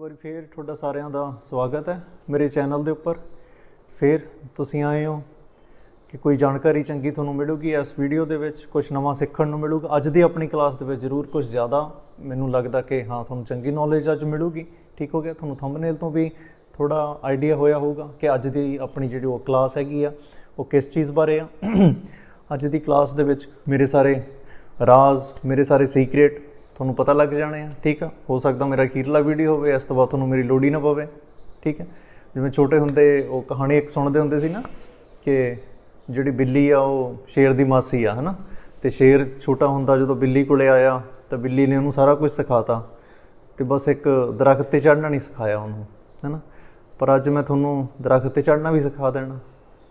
ਵਾਰੀ ਫੇਰ ਤੁਹਾਡਾ ਸਾਰਿਆਂ ਦਾ ਸਵਾਗਤ ਹੈ ਮੇਰੇ ਚੈਨਲ ਦੇ ਉੱਪਰ। ਫੇਰ ਤੁਸੀਂ ਆਏ ਹੋ ਕਿ ਕੋਈ ਜਾਣਕਾਰੀ ਚੰਗੀ ਤੁਹਾਨੂੰ ਮਿਲੂਗੀ ਇਸ ਵੀਡੀਓ ਦੇ ਵਿੱਚ ਕੁਝ ਨਵਾਂ ਸਿੱਖਣ ਨੂੰ ਮਿਲੂਗਾ। ਅੱਜ ਦੀ ਆਪਣੀ ਕਲਾਸ ਦੇ ਵਿੱਚ ਜ਼ਰੂਰ ਕੁਝ ਜ਼ਿਆਦਾ ਮੈਨੂੰ ਲੱਗਦਾ ਕਿ ਹਾਂ, ਤੁਹਾਨੂੰ ਚੰਗੀ ਨੌਲੇਜ ਅੱਜ ਮਿਲੂਗੀ। ਠੀਕ ਹੋ ਗਿਆ? ਤੁਹਾਨੂੰ ਥੰਬਨੇਲ ਤੋਂ ਵੀ ਥੋੜਾ ਆਈਡੀਆ ਹੋਇਆ ਹੋਊਗਾ ਕਿ ਅੱਜ ਦੀ ਆਪਣੀ ਜਿਹੜੀ ਉਹ ਕਲਾਸ ਹੈਗੀ ਆ, ਉਹ ਕਿਸ ਚੀਜ਼ ਬਾਰੇ ਆ। ਅੱਜ ਦੀ ਕਲਾਸ ਦੇ ਵਿੱਚ ਮੇਰੇ ਸਾਰੇ ਰਾਜ਼, ਮੇਰੇ ਸਾਰੇ ਸੀਕ੍ਰੇਟ ਤੁਹਾਨੂੰ ਪਤਾ ਲੱਗ ਜਾਣੇ ਆ, ਠੀਕ ਆ? ਹੋ ਸਕਦਾ ਮੇਰਾ ਅਖੀਰਲਾ ਵੀਡੀਓ ਹੋਵੇ, ਇਸ ਤੋਂ ਬਾਅਦ ਤੁਹਾਨੂੰ ਮੇਰੀ ਲੋੜ ਹੀ ਨਾ ਪਵੇ, ਠੀਕ ਹੈ ਜਿਵੇਂ ਛੋਟੇ ਹੁੰਦੇ ਉਹ ਕਹਾਣੀ ਇੱਕ ਸੁਣਦੇ ਹੁੰਦੇ ਸੀ ਨਾ ਕਿ ਜਿਹੜੀ ਬਿੱਲੀ ਆ ਉਹ ਸ਼ੇਰ ਦੀ ਮਾਸੀ ਆ, ਹਨਾ? ਤੇ ਸ਼ੇਰ ਛੋਟਾ ਹੁੰਦਾ ਜਦੋਂ ਬਿੱਲੀ ਕੋਲੇ ਆਇਆ, ਤਾਂ ਬਿੱਲੀ ਨੇ ਉਹਨੂੰ ਸਾਰਾ ਕੁਝ ਸਿਖਾਤਾ ਤੇ ਬਸ ਇੱਕ ਦਰਖਤ ਤੇ ਚੜ੍ਹਨਾ ਨਹੀਂ ਸਿਖਾਇਆ ਉਹਨੂੰ, ਹੈਨਾ? ਪਰ ਅੱਜ ਮੈਂ ਤੁਹਾਨੂੰ ਦਰਖਤ ਤੇ ਚੜ੍ਹਨਾ ਵੀ ਸਿਖਾ ਦੇਣਾ,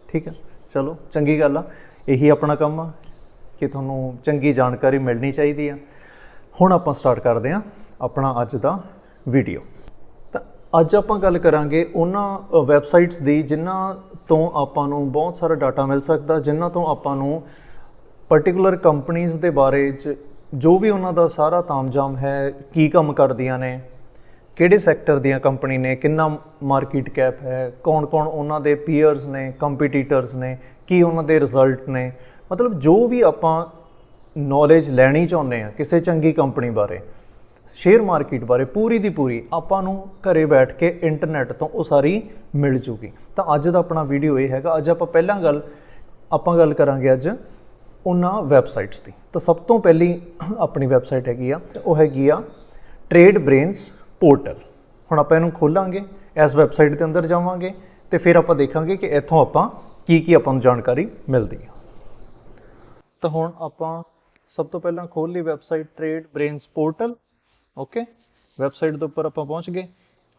ਠੀਕ ਹੈ ਚਲੋ, ਚੰਗੀ ਗੱਲ ਆ। ਇਹੀ ਆਪਣਾ ਕੰਮ ਆ ਕਿ ਤੁਹਾਨੂੰ ਚੰਗੀ ਜਾਣਕਾਰੀ ਮਿਲਣੀ ਚਾਹੀਦੀ ਆ। ਹੁਣ ਆਪਾਂ ਸਟਾਰਟ ਕਰਦੇ ਹਾਂ ਆਪਣਾ ਅੱਜ ਦਾ ਵੀਡੀਓ ਤਾਂ ਅੱਜ ਆਪਾਂ ਗੱਲ ਕਰਾਂਗੇ ਉਹਨਾਂ ਵੈਬਸਾਈਟਸ ਦੀ ਜਿਨ੍ਹਾਂ ਤੋਂ ਆਪਾਂ ਨੂੰ ਬਹੁਤ ਸਾਰਾ ਡਾਟਾ ਮਿਲ ਸਕਦਾ, ਜਿਨ੍ਹਾਂ ਤੋਂ ਆਪਾਂ ਨੂੰ ਪਾਰਟਿਕੂਲਰ ਕੰਪਨੀਆਂ ਦੇ ਬਾਰੇ ਚ ਜੋ ਵੀ ਉਹਨਾਂ ਦਾ ਸਾਰਾ ਤਾਮਝਾਮ ਹੈ, ਕੀ ਕੰਮ ਕਰਦੀਆਂ ਨੇ, ਕਿਹੜੇ ਸੈਕਟਰ ਦੀਆਂ ਕੰਪਨੀ ਨੇ, ਕਿੰਨਾ ਮਾਰਕੀਟ ਕੈਪ ਹੈ, ਕੌਣ-ਕੌਣ ਉਹਨਾਂ ਦੇ ਪੀਅਰਸ ਨੇ ਕੰਪੀਟੀਟਰਸ ਨੇ, ਕੀ ਉਹਨਾਂ ਦੇ ਰਿਜ਼ਲਟ ਨੇ। ਮਤਲਬ ਜੋ ਵੀ ਆਪਾਂ ਨੌਲੇਜ ਲੈਣੀ ਚਾਹੁੰਦੇ ਆ ਕਿਸੇ ਚੰਗੀ ਕੰਪਨੀ ਬਾਰੇ ਸ਼ੇਅਰ ਮਾਰਕੀਟ ਬਾਰੇ, ਪੂਰੀ ਦੀ ਪੂਰੀ ਆਪਾਂ ਨੂੰ ਘਰੇ ਬੈਠ ਕੇ ਇੰਟਰਨੈਟ ਤੋਂ ਉਹ ਸਾਰੀ ਮਿਲ ਜੂਗੀ। ਤਾਂ ਅੱਜ ਦਾ ਆਪਣਾ ਵੀਡੀਓ ਇਹ ਹੈਗਾ, ਅੱਜ ਆਪਾਂ ਪਹਿਲਾਂ ਗੱਲ, ਆਪਾਂ ਗੱਲ ਕਰਾਂਗੇ ਅੱਜ ਉਹਨਾਂ ਵੈਬਸਾਈਟਸ ਦੀ। ਤਾਂ ਸਭ ਤੋਂ ਪਹਿਲੀ ਆਪਣੀ ਵੈਬਸਾਈਟ ਹੈਗੀ ਆ, ਉਹ ਹੈਗੀ ਆ ਟ੍ਰੇਡ ਬ੍ਰੇਨਸ ਪੋਰਟਲ ਹੁਣ ਆਪਾਂ ਇਹਨੂੰ ਖੋਲਾਂਗੇ, ਇਸ ਵੈਬਸਾਈਟ ਦੇ ਅੰਦਰ ਜਾਵਾਂਗੇ ਤੇ ਫਿਰ ਆਪਾਂ ਦੇਖਾਂਗੇ ਕਿ ਇੱਥੋਂ ਆਪਾਂ ਕੀ ਕੀ ਆਪਾਂ ਨੂੰ ਜਾਣਕਾਰੀ ਮਿਲਦੀ ਹੈ ਤਾਂ ਹੁਣ ਆਪਾਂ ਸਭ ਤੋਂ ਪਹਿਲਾਂ ਖੋਲ ਲਈ website Trade Brains portal okay website ਦੇ ਉੱਪਰ ਆਪਾਂ ਪਹੁੰਚ ਗਏ।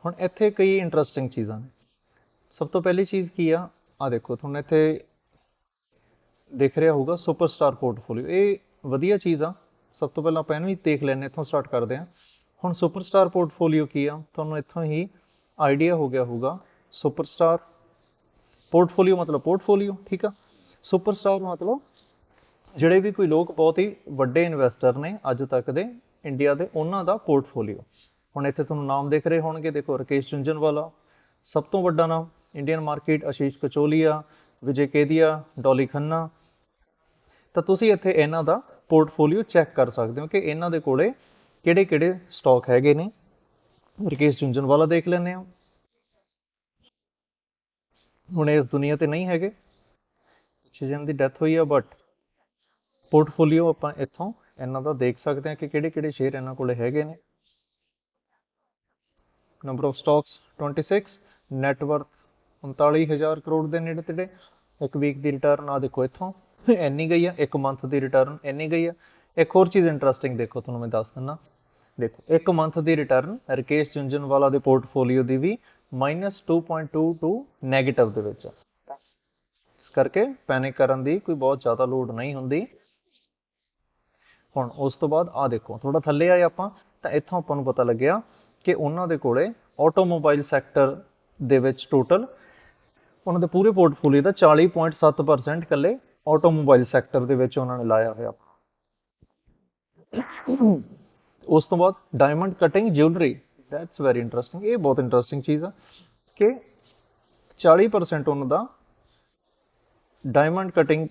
ਹੁਣ ਇੱਥੇ ਕਈ ਇੰਟਰਸਟਿੰਗ ਚੀਜ਼ਾਂ ਨੇ। ਸਭ ਤੋਂ ਪਹਿਲੀ ਚੀਜ਼ ਕੀ ਆ? ਆ ਦੇਖੋ, ਤੁਹਾਨੂੰ ਇੱਥੇ ਦੇਖ ਰਿਹਾ ਹੋਊਗਾ ਸੁਪਰਸਟਾਰ ਪੋਰਟਫੋਲੀਓ ਇਹ ਵਧੀਆ ਚੀਜ਼ ਆ। ਸਭ ਤੋਂ ਪਹਿਲਾਂ ਆਪਾਂ ਇਹਨੂੰ ਹੀ ਦੇਖ ਲੈਣੇ ਇੱਥੋਂ ਸਟਾਰਟ ਕਰਦੇ ਹਾਂ। ਹੁਣ ਸੁਪਰਸਟਾਰ ਪੋਰਟਫੋਲੀਓ ਕੀ ਆ? ਤੁਹਾਨੂੰ ਇੱਥੋਂ ਹੀ ਆਈਡੀਆ ਹੋ ਗਿਆ ਹੋਊਗਾ। ਸੁਪਰਸਟਾਰ ਪੋਰਟਫੋਲੀਓ ਮਤਲਬ ਪੋਰਟਫੋਲੀਓ ਠੀਕ ਆ? ਸੁਪਰਸਟਾਰ ਮਤਲਬ ਜਿਹੜੇ ਵੀ ਕੋਈ ਲੋਕ ਬਹੁਤ ਹੀ ਵੱਡੇ ਇਨਵੈਸਟਰ ਨੇ ਅੱਜ ਤੱਕ ਦੇ ਇੰਡੀਆ ਦੇ, ਉਹਨਾਂ ਦਾ ਪੋਰਟਫੋਲੀਓ ਹੁਣ ਇੱਥੇ ਤੁਹਾਨੂੰ ਨਾਮ ਦੇਖ ਰਹੇ ਹੋਣਗੇ। ਦੇਖੋ ਰਕੇਸ਼ ਝੁੰਝਨਵਾਲਾ ਸਭ ਤੋਂ ਵੱਡਾ ਨਾਮ ਇੰਡੀਅਨ ਮਾਰਕੀਟ ਆਸ਼ੀਸ਼ ਕਚੋਲੀਆ, ਵਿਜੇ ਕੇਦੀਆ, ਡੋਲੀ ਖੰਨਾ। ਤਾਂ ਤੁਸੀਂ ਇੱਥੇ ਇਹਨਾਂ ਦਾ ਪੋਰਟਫੋਲੀਓ ਚੈੱਕ ਕਰ ਸਕਦੇ ਹੋ ਕਿ ਇਹਨਾਂ ਦੇ ਕੋਲੇ ਕਿਹੜੇ ਕਿਹੜੇ ਸਟਾਕ ਹੈਗੇ ਨੇ। ਰਕੇਸ਼ ਝੁੰਝਨਵਾਲਾ ਦੇਖ ਲੈਂਦੇ ਹਾਂ। ਹੁਣ ਇਸ ਦੁਨੀਆ ਤੇ ਨਹੀਂ ਹੈਗੇ। ਪਿੱਛੇ ਦੀ ਡੈਥ ਹੋਈ ਆ ਬਟ ਪੋਰਟਫੋਲੀਓ ਆਪਾਂ ਇੱਥੋਂ ਇਹਨਾਂ ਦਾ ਦੇਖ ਸਕਦੇ ਹਾਂ ਕਿ ਕਿਹੜੇ ਕਿਹੜੇ ਸ਼ੇਅਰ ਇਹਨਾਂ ਕੋਲੇ ਹੈਗੇ ਨੇ। Number of stocks 26 net worth 39000 crore ਦੇ ਨੇੜੇ ਤੇੜੇ। ਇੱਕ ਵੀਕ ਦੀ ਰਿਟਰਨ ਆ ਦੇਖੋ ਇੱਥੋਂ, ਇੰਨੀ ਗਈ ਆ, ਇੱਕ ਮੰਥ ਦੀ ਰਿਟਰਨ ਇੰਨੀ ਗਈ ਆ। ਇੱਕ ਹੋਰ ਚੀਜ਼ ਇੰਟਰਸਟਿੰਗ ਦੇਖੋ, ਤੁਹਾਨੂੰ ਮੈਂ ਦੱਸ ਦਿੰਦਾ। ਦੇਖੋ, ਇੱਕ ਮੰਥ ਦੀ ਰਿਟਰਨ ਰਕੇਸ਼ ਝੁੰਝਨਵਾਲਾ ਦੇ ਪੋਰਟਫੋਲੀਓ ਦੀ ਵੀ -2.22 ਨੈਗੇਟਿਵ ਦੇ ਵਿੱਚ ਇਸ ਕਰਕੇ ਪੈਨਿਕ ਕਰਨ ਦੀ ਕੋਈ ਬਹੁਤ ਜ਼ਿਆਦਾ ਲੋੜ ਨਹੀਂ ਹੁੰਦੀ। ਹੁਣ ਉਸ ਤੋਂ ਬਾਅਦ ਆ ਦੇਖੋ ਥੋੜਾ ਥੱਲੇ ਆਏ ਆਪਾਂ, ਤਾਂ ਇੱਥੋਂ ਆਪਾਂ ਨੂੰ ਪਤਾ ਲੱਗਿਆ ਕਿ ਉਹਨਾਂ ਦੇ ਕੋਲੇ ਆਟੋਮੋਬਾਈਲ ਸੈਕਟਰ ਦੇ ਵਿੱਚ ਟੋਟਲ ਉਹਨਾਂ ਦੇ ਪੂਰੇ ਪੋਰਟਫੋਲੀਓ ਦਾ 40.7% ਇਕੱਲੇ ਆਟੋਮੋਬਾਈਲ ਸੈਕਟਰ ਦੇ ਵਿੱਚ ਉਹਨਾਂ ਨੇ ਲਾਇਆ ਹੋਇਆ। ਉਸ ਤੋਂ ਬਾਅਦ diamond cutting jewellery that's very interesting ਇਹ ਬਹੁਤ ਇੰਟਰਸਟਿੰਗ ਚੀਜ਼ ਆ ਕਿ 40% ਉਹਨਾਂ ਦਾ ਡਾਇਮੰਡ ਕਟਿੰਗ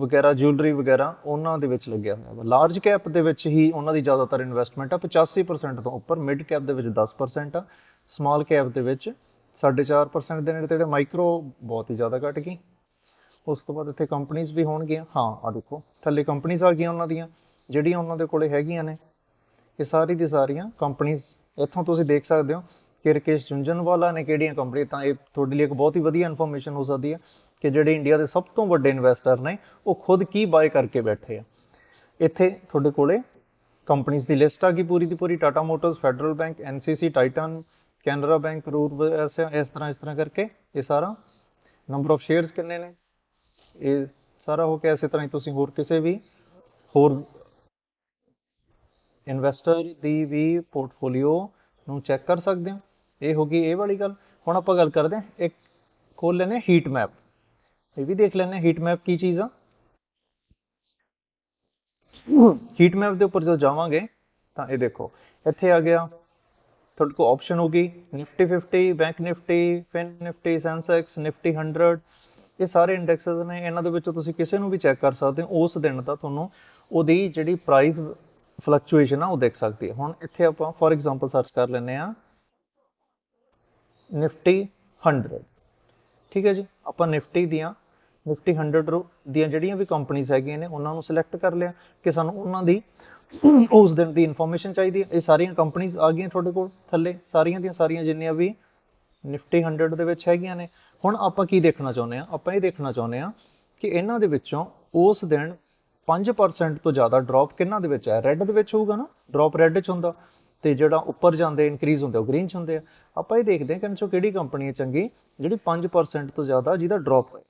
ਵਗੈਰਾ ਜੁਐਲਰੀ ਵਗੈਰਾ ਉਹਨਾਂ ਦੇ ਵਿੱਚ ਲੱਗਿਆ ਹੋਇਆ ਵਾ। ਲਾਰਜ ਕੈਪ ਦੇ ਵਿੱਚ ਹੀ ਉਹਨਾਂ ਦੀ ਜ਼ਿਆਦਾਤਰ ਇਨਵੈਸਟਮੈਂਟ ਆ 85% ਤੋਂ ਉੱਪਰ ਮਿਡ ਕੈਪ ਦੇ ਵਿੱਚ 10% ਆ ਸਮਾਲ ਕੈਪ ਦੇ ਵਿੱਚ 4.5% ਦੇ ਨੇੜੇ ਤੇੜੇ ਮਾਈਕਰੋ ਬਹੁਤ ਹੀ ਜ਼ਿਆਦਾ ਘਟ ਗਈ। ਉਸ ਤੋਂ ਬਾਅਦ ਇੱਥੇ ਕੰਪਨੀਆਂ ਵੀ ਹੋਣਗੀਆਂ। ਹਾਂ ਆ ਦੇਖੋ, ਥੱਲੇ ਕੰਪਨੀਆਂ ਆ ਗਈਆਂ ਉਹਨਾਂ ਦੀਆਂ, ਜਿਹੜੀਆਂ ਉਹਨਾਂ ਦੇ ਕੋਲੇ ਹੈਗੀਆਂ ਨੇ। ਇਹ ਸਾਰੀ ਦੀ ਸਾਰੀਆਂ ਕੰਪਨੀਆਂ ਇੱਥੋਂ ਤੁਸੀਂ ਦੇਖ ਸਕਦੇ ਹੋ ਕਿ ਰਕੇਸ਼ ਝੁੰਝਨਵਾਲਾ ਨੇ ਕਿਹੜੀਆਂ ਕੰਪਨੀ ਤਾਂ ਇਹ ਤੁਹਾਡੇ ਲਈ ਇੱਕ ਬਹੁਤ ਹੀ ਵਧੀਆ ਇਨਫੋਰਮੇਸ਼ਨ ਹੋ ਸਕਦੀ ਹੈ। ਕਿ ਜਿਹੜੇ ਇੰਡੀਆ ਦੇ ਸਭ ਤੋਂ ਵੱਡੇ ਇਨਵੈਸਟਰ ਨੇ, ਉਹ ਖੁਦ ਕੀ ਬਾਏ ਕਰਕੇ ਬੈਠੇ ਆ। ਇੱਥੇ ਤੁਹਾਡੇ ਕੋਲੇ ਕੰਪਨੀਆਂ ਦੀ ਲਿਸਟ ਆ ਗਈ ਪੂਰੀ ਦੀ ਪੂਰੀ Tata Motors Federal Bank NCC Titan Canara bank Rur ਇਸ ਤਰ੍ਹਾਂ ਇਸ ਤਰ੍ਹਾਂ ਕਰਕੇ ਇਹ ਸਾਰਾ ਨੰਬਰ ਆਫ ਸ਼ੇਅਰਸ ਕਿੰਨੇ ਨੇ? ਇਹ ਸਾਰਾ ਹੋ ਕੇ ਇਸੇ ਤਰ੍ਹਾਂ ਹੀ ਤੁਸੀਂ ਹੋਰ ਕਿਸੇ ਵੀ, ਹੋਰ ਇਨਵੈਸਟਰ ਦੀ ਵੀ ਪੋਰਟਫੋਲੀਓ ਨੂੰ ਚੈੱਕ ਕਰ ਸਕਦੇ ਹੋ। ਇਹ ਹੋ ਗਈ ਇਹ ਵਾਲੀ ਗੱਲ। ਹੁਣ ਆਪਾਂ ਗੱਲ ਕਰਦੇ ਹਾਂ, ਇੱਕ ਖੋਲ ਲੈਨੇ ਹੀਟ ਮੈਪ ਇਹ ਵੀ ਦੇਖ ਲੈਨੇ ਹੀਟ ਮੈਪ ਕੀ ਚੀਜ਼ ਆ। ਹੀਟ ਮੈਪ ਦੇ ਉੱਪਰ ਜਦੋਂ ਜਾਵਾਂਗੇ, ਤਾਂ ਇਹ ਦੇਖੋ, ਇੱਥੇ ਆ ਗਿਆ, ਤੁਹਾਡੇ ਕੋਲ ਆਪਸ਼ਨ ਹੋਗੀ Nifty 50 bank Nifty fin Nifty Sensex Nifty 100 ਇਹ ਸਾਰੇ ਇੰਡੈਕਸਸ ਨੇ, ਇਹਨਾਂ ਦੇ ਵਿੱਚੋਂ ਤੁਸੀਂ ਕਿਸੇ ਨੂੰ ਵੀ ਚੈੱਕ ਕਰ ਸਕਦੇ ਹੋ, ਉਸ ਦਿਨ ਦਾ ਤੁਹਾਨੂੰ ਉਹਦੀ ਜਿਹੜੀ ਪ੍ਰਾਈਸ ਫਲਕਚੁਏਸ਼ਨ ਆ, ਉਹ ਦੇਖ ਸਕਦੀ ਹੈ। ਹੁਣ ਇੱਥੇ ਆਪਾਂ ਫੋਰ ਐਗਜ਼ਾਮਪਲ ਸਰਚ ਕਰ ਲੈਂਦੇ ਆ ਨਿਫਟੀ 100 ਠੀਕ ਹੈ ਜੀ? ਆਪਾਂ ਨਿਫਟੀ ਦੀਆਂ ਨਿਫਟੀ 100 ਰੋ- ਦੀਆਂ ਜਿਹੜੀਆਂ ਵੀ ਕੰਪਨੀਆਂ ਹੈਗੀਆਂ ਨੇ, ਉਹਨਾਂ ਨੂੰ ਸਿਲੈਕਟ ਕਰ ਲਿਆ ਕਿ ਸਾਨੂੰ ਉਹਨਾਂ ਦੀ ਉਸ ਦਿਨ ਦੀ ਇਨਫੋਰਮੇਸ਼ਨ ਚਾਹੀਦੀ ਹੈ। ਇਹ ਸਾਰੀਆਂ ਕੰਪਨੀਆਂ ਆ ਗਈਆਂ ਤੁਹਾਡੇ ਕੋਲ ਥੱਲੇ। ਸਾਰੀਆਂ ਦੀਆਂ ਸਾਰੀਆਂ ਜਿੰਨੀਆਂ ਵੀ ਨਿਫਟੀ 100 ਦੇ ਵਿੱਚ ਹੈਗੀਆਂ ਨੇ। ਹੁਣ ਆਪਾਂ ਕੀ ਦੇਖਣਾ ਚਾਹੁੰਦੇ ਆ ਆਪਾਂ ਇਹ ਦੇਖਣਾ ਚਾਹੁੰਦੇ ਆ ਕਿ ਇਹਨਾਂ ਦੇ ਵਿੱਚੋਂ ਉਸ ਦਿਨ 5% ਤੋਂ ਜ਼ਿਆਦਾ ਡ੍ਰੌਪ ਕਿੰਨਾਂ ਦੇ ਵਿੱਚ ਹੈ? ਰੈੱਡ ਦੇ ਵਿੱਚ ਹੋਊਗਾ ਨਾ? ਡ੍ਰੌਪ ਰੈੱਡ 'ਚ ਹੁੰਦਾ। ਤੇ ਜਿਹੜਾ ਉੱਪਰ ਜਾਂਦੇ ਇਨਕਰੀਜ਼ ਹੁੰਦੇ, ਉਹ ਗ੍ਰੀਨ 'ਚ ਹੁੰਦੇ ਆ। ਆਪਾਂ ਇਹ ਦੇਖਦੇ ਹਾਂ ਕਿ ਇਹਨਾਂ 'ਚੋਂ ਕਿਹੜੀ ਕੰਪਨੀ ਹੈ ਚੰਗੀ, ਜਿਹੜੀ 5% ਤੋਂ ਜ਼ਿਆਦਾ ਜਿਹਦਾ ਡ੍ਰੌਪ ਹੋਏ